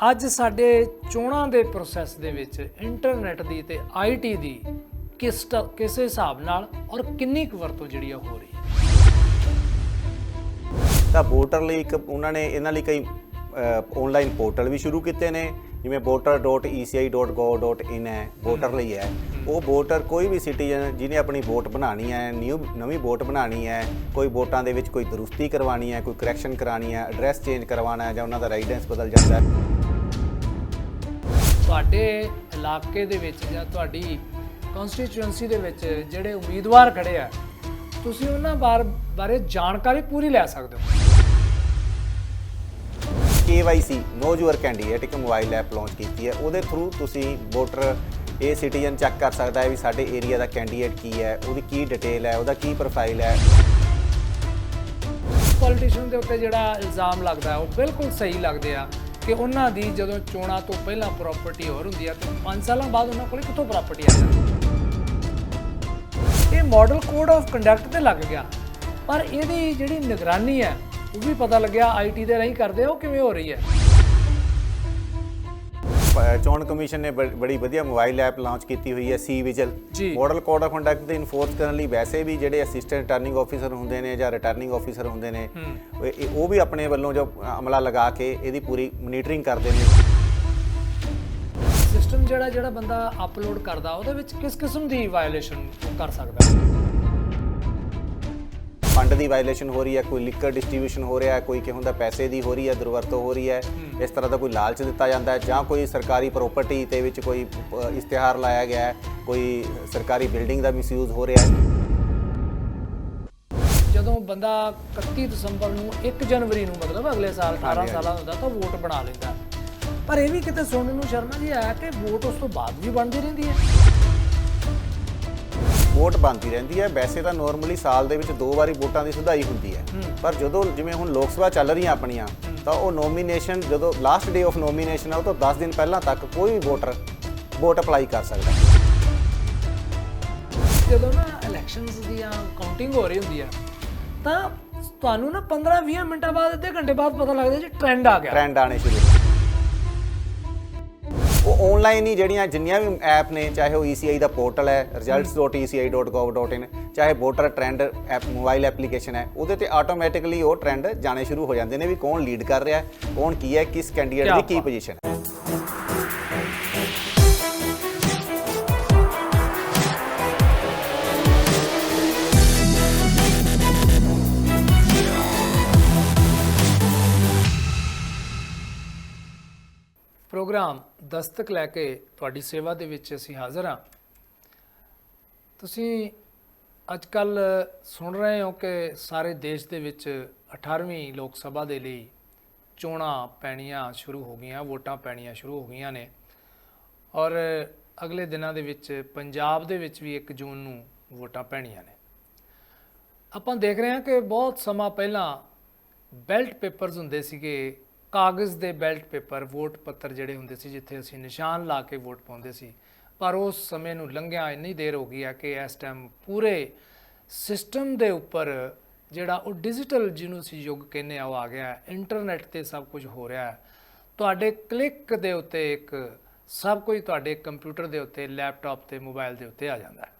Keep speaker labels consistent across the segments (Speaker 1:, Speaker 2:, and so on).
Speaker 1: ਅੱਜ ਸਾਡੇ ਚੋਣਾਂ ਦੇ ਪ੍ਰੋਸੈਸ ਦੇ ਵਿੱਚ ਇੰਟਰਨੈਟ ਦੀ ਤੇ ਆਈਟੀ ਦੀ ਕਿਸ ਕਿਸ ਹਿਸਾਬ ਨਾਲ ਔਰ ਕਿੰਨੀ ਕੁ ਵਰਤੋਂ ਜਿਹੜੀ ਆ ਹੋ ਰਹੀ ਹੈ?
Speaker 2: ਤਾਂ ਵੋਟਰ ਲਈ ਇੱਕ ਉਹਨਾਂ ਨੇ ਇਹਨਾਂ ਲਈ ਕਈ ਆਨਲਾਈਨ ਪੋਰਟਲ ਵੀ ਸ਼ੁਰੂ ਕੀਤੇ ਨੇ ਜਿਵੇਂ voter.eci.gov.in ਹੈ। ਵੋਟਰ ਲਈ ਹੈ। ਉਹ ਵੋਟਰ ਕੋਈ ਵੀ ਸਿਟੀਜ਼ਨ ਜਿਹਨੇ ਆਪਣੀ ਵੋਟ ਬਣਾਣੀ ਹੈ ਨਿਊ ਨਵੀਂ ਵੋਟ ਬਣਾਣੀ ਹੈ ਕੋਈ ਵੋਟਾਂ ਦੇ ਵਿੱਚ ਕੋਈ ਦਰੁਸਤੀ ਕਰਵਾਣੀ ਹੈ ਕੋਈ ਕਰੈਕਸ਼ਨ ਕਰਾਣੀ ਹੈ ਐਡਰੈਸ ਚੇਂਜ ਕਰਵਾਉਣਾ ਹੈ ਜਾਂ ਉਹਨਾਂ ਦਾ ਰੈਜ਼ੀਡੈਂਸ ਬਦਲ ਜਾਂਦਾ ਹੈ।
Speaker 1: ਤੁਹਾਡੇ ਇਲਾਕੇ ਦੇ ਵਿੱਚ ਜਾਂ ਤੁਹਾਡੀ ਕਨਸਟੀਚੁਐਂਸੀ ਦੇ ਵਿੱਚ ਜਿਹੜੇ ਉਮੀਦਵਾਰ ਖੜੇ ਆ ਤੁਸੀਂ ਉਹਨਾਂ ਬਾਰ- ਬਾਰੇ ਜਾਣਕਾਰੀ ਪੂਰੀ ਲੈ ਸਕਦੇ ਹੋ।
Speaker 2: KYC ਨੋ ਯੂਅਰ ਕੈਂਡੀਡੇਟ ਇੱਕ ਮੋਬਾਈਲ ਐਪ ਲਾਂਚ ਕੀਤੀ ਹੈ। ਉਹਦੇ ਥਰੂ ਤੁਸੀਂ ਵੋਟਰ ਇਹ ਸਿਟੀਜ਼ਨ ਚੈੱਕ ਕਰ ਸਕਦਾ ਹੈ ਵੀ ਸਾਡੇ ਏਰੀਆ ਦਾ ਕੈਂਡੀਡੇਟ ਕੀ ਹੈ, ਉਹਦੀ ਕੀ ਡਿਟੇਲ ਹੈ, ਉਹਦਾ ਕੀ ਪ੍ਰੋਫਾਈਲ ਹੈ।
Speaker 1: ਪੋਲੀਟੀਸ਼ੀਅਨ ਦੇ ਉੱਤੇ ਜਿਹੜਾ ਇਲਜ਼ਾਮ ਲੱਗਦਾ ਉਹ ਬਿਲਕੁਲ ਸਹੀ ਲੱਗਦੇ ਆ ਕਿ ਉਹਨਾਂ ਦੀ ਜਦੋਂ ਚੋਣਾਂ ਤੋਂ ਪਹਿਲਾਂ ਪ੍ਰਾਪਰਟੀ ਹੋਰ ਹੁੰਦੀ ਆ, ਤੇ 5 ਸਾਲਾਂ ਬਾਅਦ ਉਹਨਾਂ ਕੋਲ ਕਿੱਥੋਂ ਪ੍ਰਾਪਰਟੀ ਆ ਜਾਂਦੀ? ਇਹ ਮਾਡਲ ਕੋਡ ਆਫ ਕੰਡਕਟ ਤੇ ਲੱਗ ਗਿਆ। ਪਰ ਇਹਦੀ ਜਿਹੜੀ ਨਿਗਰਾਨੀ ਹੈ, ਉਹ ਵੀ ਪਤਾ ਲੱਗਿਆ ਆਈਟੀ ਦੇ ਰਾਹੀਂ ਕਰਦੇ ਆ, ਉਹ ਕਿਵੇਂ ਹੋ ਰਹੀ ਹੈ?
Speaker 2: ਚੋਣ ਕਮਿਸ਼ਨ ਨੇ ਬੜੀ ਵਧੀਆ ਮੋਬਾਈਲ ਐਪ ਲਾਂਚ ਕੀਤੀ ਹੋਈ ਹੈ C vigil. Model code of conduct ਦੇ ਇਨਫੋਰਸ ਕਰਨ ਲਈ ਵੈਸੇ ਵੀ ਜਿਹੜੇ ਅਸਿਸਟੈਂਟ ਰਿਟਰਨਿੰਗ ਆਫੀਸਰ ਹੁੰਦੇ ਨੇ ਜਾਂ ਰਿਟਰਨਿੰਗ ਆਫੀਸਰ ਹੁੰਦੇ ਨੇ ਉਹ ਵੀ ਆਪਣੇ ਵੱਲੋਂ ਜੋ ਅਮਲਾ ਲਗਾ ਕੇ ਇਹਦੀ ਪੂਰੀ ਮੋਨੀਟਰਿੰਗ ਕਰਦੇ ਨੇ।
Speaker 1: ਸਿਸਟਮ ਜਿਹੜਾ ਜਿਹੜਾ ਬੰਦਾ ਅਪਲੋਡ ਕਰਦਾ ਉਹਦੇ ਵਿੱਚ ਕਿਸ ਕਿਸਮ ਦੀ ਵਾਇਓਲੇਸ਼ਨ ਕਰ ਸਕਦਾ ਹੈ?
Speaker 2: ਫੰਡ ਦੀ ਵਾਇਲੇਸ਼ਨ ਹੋ ਰਹੀ ਹੈ ਕੋਈ ਲਿਕਰ ਡਿਸਟ੍ਰੀਬਿਊਸ਼ਨ ਹੋ ਰਿਹਾ ਹੈ ਕੋਈ ਕਿ ਹੁੰਦਾ ਪੈਸੇ ਦੀ ਹੋ ਰਹੀ ਹੈ ਦੁਰਵਰਤੋਂ ਹੋ ਰਹੀ ਹੈ ਇਸ ਤਰ੍ਹਾਂ ਦਾ ਕੋਈ ਲਾਲਚ ਦਿੱਤਾ ਜਾਂਦਾ ਹੈ ਜਾਂ ਕੋਈ ਸਰਕਾਰੀ ਪ੍ਰਾਪਰਟੀ ਤੇ ਵਿੱਚ ਕੋਈ ਇਸ਼ਤਿਹਾਰ ਲਾਇਆ ਗਿਆ ਹੈ ਕੋਈ ਸਰਕਾਰੀ ਬਿਲਡਿੰਗ ਦਾ ਮਿਸਯੂਜ਼ ਹੋ ਰਿਹਾ ਹੈ।
Speaker 1: ਜਦੋਂ ਬੰਦਾ 31 ਦਸੰਬਰ ਨੂੰ 1 ਜਨਵਰੀ ਨੂੰ ਮਤਲਬ ਅਗਲੇ ਸਾਲ 18 ਸਾਲਾਂ ਦਾ ਹੁੰਦਾ ਤਾਂ ਵੋਟ ਬਣਾ ਲੈਂਦਾ। ਪਰ ਇਹ ਵੀ ਕਿਤੇ ਸੁਣਨ ਨੂੰ ਸ਼ਰਮਾ ਜੀ ਆਇਆ ਕਿ ਵੋਟ ਉਸ ਤੋਂ ਬਾਅਦ ਵੀ ਬਣਦੀ ਰਹਿੰਦੀ ਹੈ।
Speaker 2: ਵੋਟ ਬਣਦੀ ਰਹਿੰਦੀ ਹੈ। ਵੈਸੇ ਤਾਂ ਨਾਰਮਲੀ ਸਾਲ ਦੇ ਵਿੱਚ ਦੋ ਵਾਰੀ ਵੋਟਾਂ ਦੀ ਸੁਧਾਈ ਹੁੰਦੀ ਹੈ। ਪਰ ਜਦੋਂ ਜਿਵੇਂ ਹੁਣ ਲੋਕ ਸਭਾ ਚੱਲ ਰਹੀਆਂ ਆਪਣੀਆਂ ਤਾਂ ਉਹ ਨੋਮੀਨੇਸ਼ਨ ਜਦੋਂ ਲਾਸਟ ਡੇ ਆਫ ਨੋਮੀਨੇਸ਼ਨ ਹੈ ਉਹ ਤੋਂ 10 ਦਿਨ ਪਹਿਲਾਂ ਤੱਕ ਕੋਈ ਵੀ ਵੋਟਰ ਵੋਟ ਅਪਲਾਈ ਕਰ ਸਕਦਾ। ਹੈ
Speaker 1: ਜਦੋਂ ਨਾ ਇਲੈਕਸ਼ਨਸ ਦੀਆਂ ਕਾਊਂਟਿੰਗ ਹੋ ਰਹੀ ਹੁੰਦੀ ਹੈ ਤਾਂ ਤੁਹਾਨੂੰ ਨਾ 15-20 ਮਿੰਟਾਂ ਬਾਅਦ ਅੱਧੇ ਘੰਟੇ ਬਾਅਦ ਪਤਾ ਲੱਗਦਾ ਜੀ ਟ੍ਰੈਂਡ ਆ ਗਿਆ।
Speaker 2: ਟ੍ਰੈਂਡ ਆਣੇ ਸ਼ੁਰੂ। ਉਹ ਆਨਲਾਈਨ ਹੀ ਜਿਹੜੀਆਂ ਜਿੰਨੀਆਂ ਵੀ ਐਪ ਨੇ ਚਾਹੇ ਉਹ ECI ਦਾ ਪੋਰਟਲ ਹੈ results.eci.gov.in ਚਾਹੇ voter trend app mobile application ਹੈ ਉਹਦੇ ਤੇ ਆਟੋਮੈਟਿਕਲੀ ਉਹ ਟ੍ਰੈਂਡ ਜਾਣੇ ਸ਼ੁਰੂ ਹੋ ਜਾਂਦੇ ਨੇ ਵੀ ਕੌਣ ਲੀਡ ਕਰ ਰਿਹਾ ਹੈ ਕੌਣ ਕੀ ਹੈ ਕਿਸ ਕੈਂਡੀਡੇਟ ਦੀ ਕੀ। ਪੋਜੀਸ਼ਨ ਹੈ
Speaker 1: ਪ੍ਰੋਗਰਾਮ ਦਸਤਕ ਲੈ ਕੇ ਤੁਹਾਡੀ ਸੇਵਾ ਦੇ ਵਿੱਚ ਅਸੀਂ ਹਾਜ਼ਰ ਹਾਂ। ਤੁਸੀਂ ਅੱਜ ਕੱਲ ਸੁਣ ਰਹੇ ਹੋ ਕਿ ਸਾਰੇ ਦੇਸ਼ ਦੇ ਵਿੱਚ 18ਵੀਂ ਲੋਕ ਸਭਾ ਦੇ ਲਈ ਚੋਣਾਂ ਪੈਣੀਆਂ ਸ਼ੁਰੂ ਹੋ ਗਈਆਂ, ਵੋਟਾਂ ਪੈਣੀਆਂ ਸ਼ੁਰੂ ਹੋ ਗਈਆਂ ਨੇ। ਔਰ ਅਗਲੇ ਦਿਨਾਂ ਦੇ ਵਿੱਚ ਪੰਜਾਬ ਦੇ ਵਿੱਚ ਵੀ 1 ਜੂਨ ਨੂੰ ਵੋਟਾਂ ਪੈਣੀਆਂ ਨੇ। ਆਪਾਂ ਦੇਖ ਰਹੇ ਹਾਂ ਕਿ ਬਹੁਤ ਸਮਾਂ ਪਹਿਲਾਂ ਬੈਲਟ ਪੇਪਰਸ ਹੁੰਦੇ ਸੀਗੇ ਕਾਗਜ਼ ਦੇ ਬੈਲਟ ਪੇਪਰ, ਵੋਟ ਪੱਤਰ ਜਿਹੜੇ ਹੁੰਦੇ ਸੀ, ਜਿੱਥੇ ਅਸੀਂ ਨਿਸ਼ਾਨ ਲਾ ਕੇ ਵੋਟ ਪਾਉਂਦੇ ਸੀ। ਪਰ ਉਸ ਸਮੇਂ ਨੂੰ ਲੰਘਿਆ ਇੰਨੀ ਦੇਰ ਹੋ ਗਈ ਹੈ ਕਿ ਇਸ ਟਾਈਮ ਪੂਰੇ ਸਿਸਟਮ ਦੇ ਉੱਪਰ ਜਿਹੜਾ ਉਹ ਡਿਜੀਟਲ ਜਿਹਨੂੰ ਅਸੀਂ ਯੁੱਗ ਕਹਿੰਦੇ ਆ, ਉਹ ਆ ਗਿਆ ਹੈ। ਇੰਟਰਨੈਟ ਤੇ ਸਭ ਕੁਝ ਹੋ ਰਿਹਾ ਹੈ। ਤੁਹਾਡੇ ਕਲਿੱਕ ਦੇ ਉੱਤੇ ਇੱਕ, ਸਭ ਕੁਝ ਤੁਹਾਡੇ ਕੰਪਿਊਟਰ ਦੇ ਉੱਤੇ ਲੈਪਟਾਪ ਤੇ ਮੋਬਾਈਲ ਦੇ ਉੱਤੇ ਆ ਜਾਂਦਾ ਹੈ।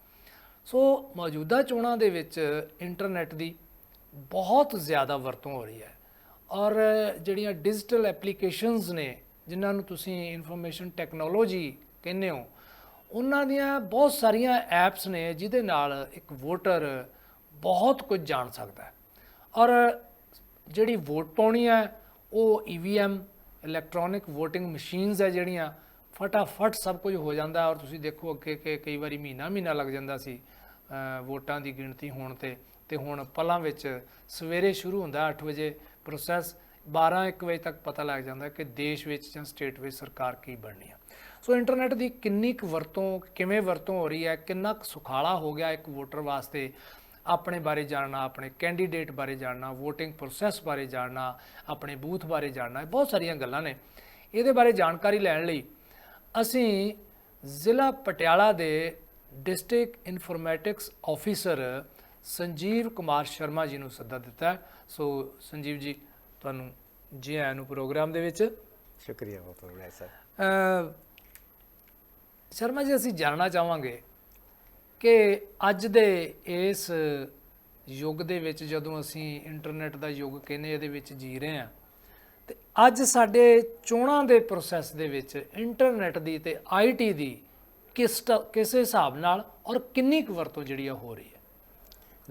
Speaker 1: ਸੋ ਮੌਜੂਦਾ ਚੋਣਾਂ ਦੇ ਵਿੱਚ ਇੰਟਰਨੈਟ ਦੀ ਬਹੁਤ ਜ਼ਿਆਦਾ ਵਰਤੋਂ ਹੋ ਰਹੀ ਹੈ। ਔਰ ਜਿਹੜੀਆਂ ਡਿਜੀਟਲ ਐਪਲੀਕੇਸ਼ਨਸ ਨੇ, ਜਿਨ੍ਹਾਂ ਨੂੰ ਤੁਸੀਂ ਇਨਫੋਰਮੇਸ਼ਨ ਟੈਕਨੋਲੋਜੀ ਕਹਿੰਦੇ ਹੋ, ਉਹਨਾਂ ਦੀਆਂ ਬਹੁਤ ਸਾਰੀਆਂ ਐਪਸ ਨੇ ਜਿਹਦੇ ਨਾਲ ਇੱਕ ਵੋਟਰ ਬਹੁਤ ਕੁਝ ਜਾਣ ਸਕਦਾ ਹੈ। ਔਰ ਜਿਹੜੀ ਵੋਟ ਪਾਉਣੀ ਹੈ, ਉਹ EVM ਇਲੈਕਟ੍ਰੋਨਿਕ VOTING ਮਸ਼ੀਨਸ ਹੈ ਜਿਹੜੀਆਂ, ਫਟਾਫਟ ਸਭ ਕੁਝ ਹੋ ਜਾਂਦਾ ਔਰ ਤੁਸੀਂ ਦੇਖੋ ਅੱਗੇ ਕਿ ਕਈ ਵਾਰੀ ਮਹੀਨਾ ਮਹੀਨਾ ਲੱਗ ਜਾਂਦਾ ਸੀ ਵੋਟਾਂ ਦੀ ਗਿਣਤੀ ਹੋਣ ਤੇ ਤੇ ਹੁਣ ਪਲਾਂ ਵਿੱਚ ਸਵੇਰੇ ਸ਼ੁਰੂ ਹੁੰਦਾ 8 ਵਜੇ ਪ੍ਰੋਸੈਸ 12 1 ਵਜੇ ਤੱਕ ਪਤਾ ਲੱਗ ਜਾਂਦਾ ਕਿ ਦੇਸ਼ ਵਿੱਚ ਜਾਂ ਸਟੇਟ ਵਿੱਚ ਸਰਕਾਰ ਕੀ ਬਣਨੀ ਹੈ ਸੋ ਇੰਟਰਨੈਟ ਦੀ ਕਿੰਨੀ ਕੁ ਵਰਤੋਂ, ਕਿਵੇਂ ਵਰਤੋਂ ਹੋ ਰਹੀ ਹੈ, ਕਿੰਨਾ ਕੁ ਸੁਖਾਲਾ ਹੋ ਗਿਆ ਇੱਕ ਵੋਟਰ ਵਾਸਤੇ, ਆਪਣੇ ਬਾਰੇ ਜਾਣਨਾ, ਆਪਣੇ ਕੈਂਡੀਡੇਟ ਬਾਰੇ ਜਾਣਨਾ, VOTING ਪ੍ਰੋਸੈਸ ਬਾਰੇ ਜਾਣਨਾ, ਆਪਣੇ ਬੂਥ ਬਾਰੇ ਜਾਣਨਾ ਬਹੁਤ ਸਾਰੀਆਂ ਗੱਲਾਂ ਨੇ। ਇਹਦੇ ਬਾਰੇ ਜਾਣਕਾਰੀ ਲੈਣ ਲਈ ਅਸੀਂ ਜ਼ਿਲ੍ਹਾ ਪਟਿਆਲਾ ਦੇ district informatics officer Sanjeev Kumar Sharma ji ਨੂੰ ਸੱਦਾ ਦਿੱਤਾ। ਸੋ ਸੰਜੀਵ ਜੀ ਤੁਹਾਨੂੰ ਜੀ ਆਇਆਂ ਨੂੰ ਪ੍ਰੋਗਰਾਮ ਦੇ ਵਿੱਚ
Speaker 2: ਸ਼ੁਕਰੀਆ ਬਹੁਤ ਬਹੁਤ
Speaker 1: ਅ, ਸ਼ਰਮਾ ਜੀ ਅਸੀਂ ਜਾਣਨਾ ਚਾਹਾਂਗੇ ਕਿ ਅੱਜ ਦੇ ਇਸ ਯੁੱਗ ਦੇ ਵਿੱਚ ਜਦੋਂ ਅਸੀਂ ਇੰਟਰਨੈਟ ਦਾ ਯੁੱਗ ਕਹਿੰਦੇ ਇਹਦੇ ਵਿੱਚ ਜੀ ਰਹੇ ਹਾਂ ਤੇ ਅੱਜ ਸਾਡੇ ਚੋਣਾਂ ਦੇ ਪ੍ਰੋਸੈਸ ਦੇ ਵਿੱਚ ਇੰਟਰਨੈਟ ਦੀ ਤੇ ਆਈਟੀ ਦੀ ਕਿਸ ਕਿਸ ਹਿਸਾਬ ਨਾਲ ਔਰ ਕਿੰਨੀ ਕੁ ਵਰਤੋਂ ਜਿਹੜੀ ਆ ਹੋ ਰਹੀ ਹੈ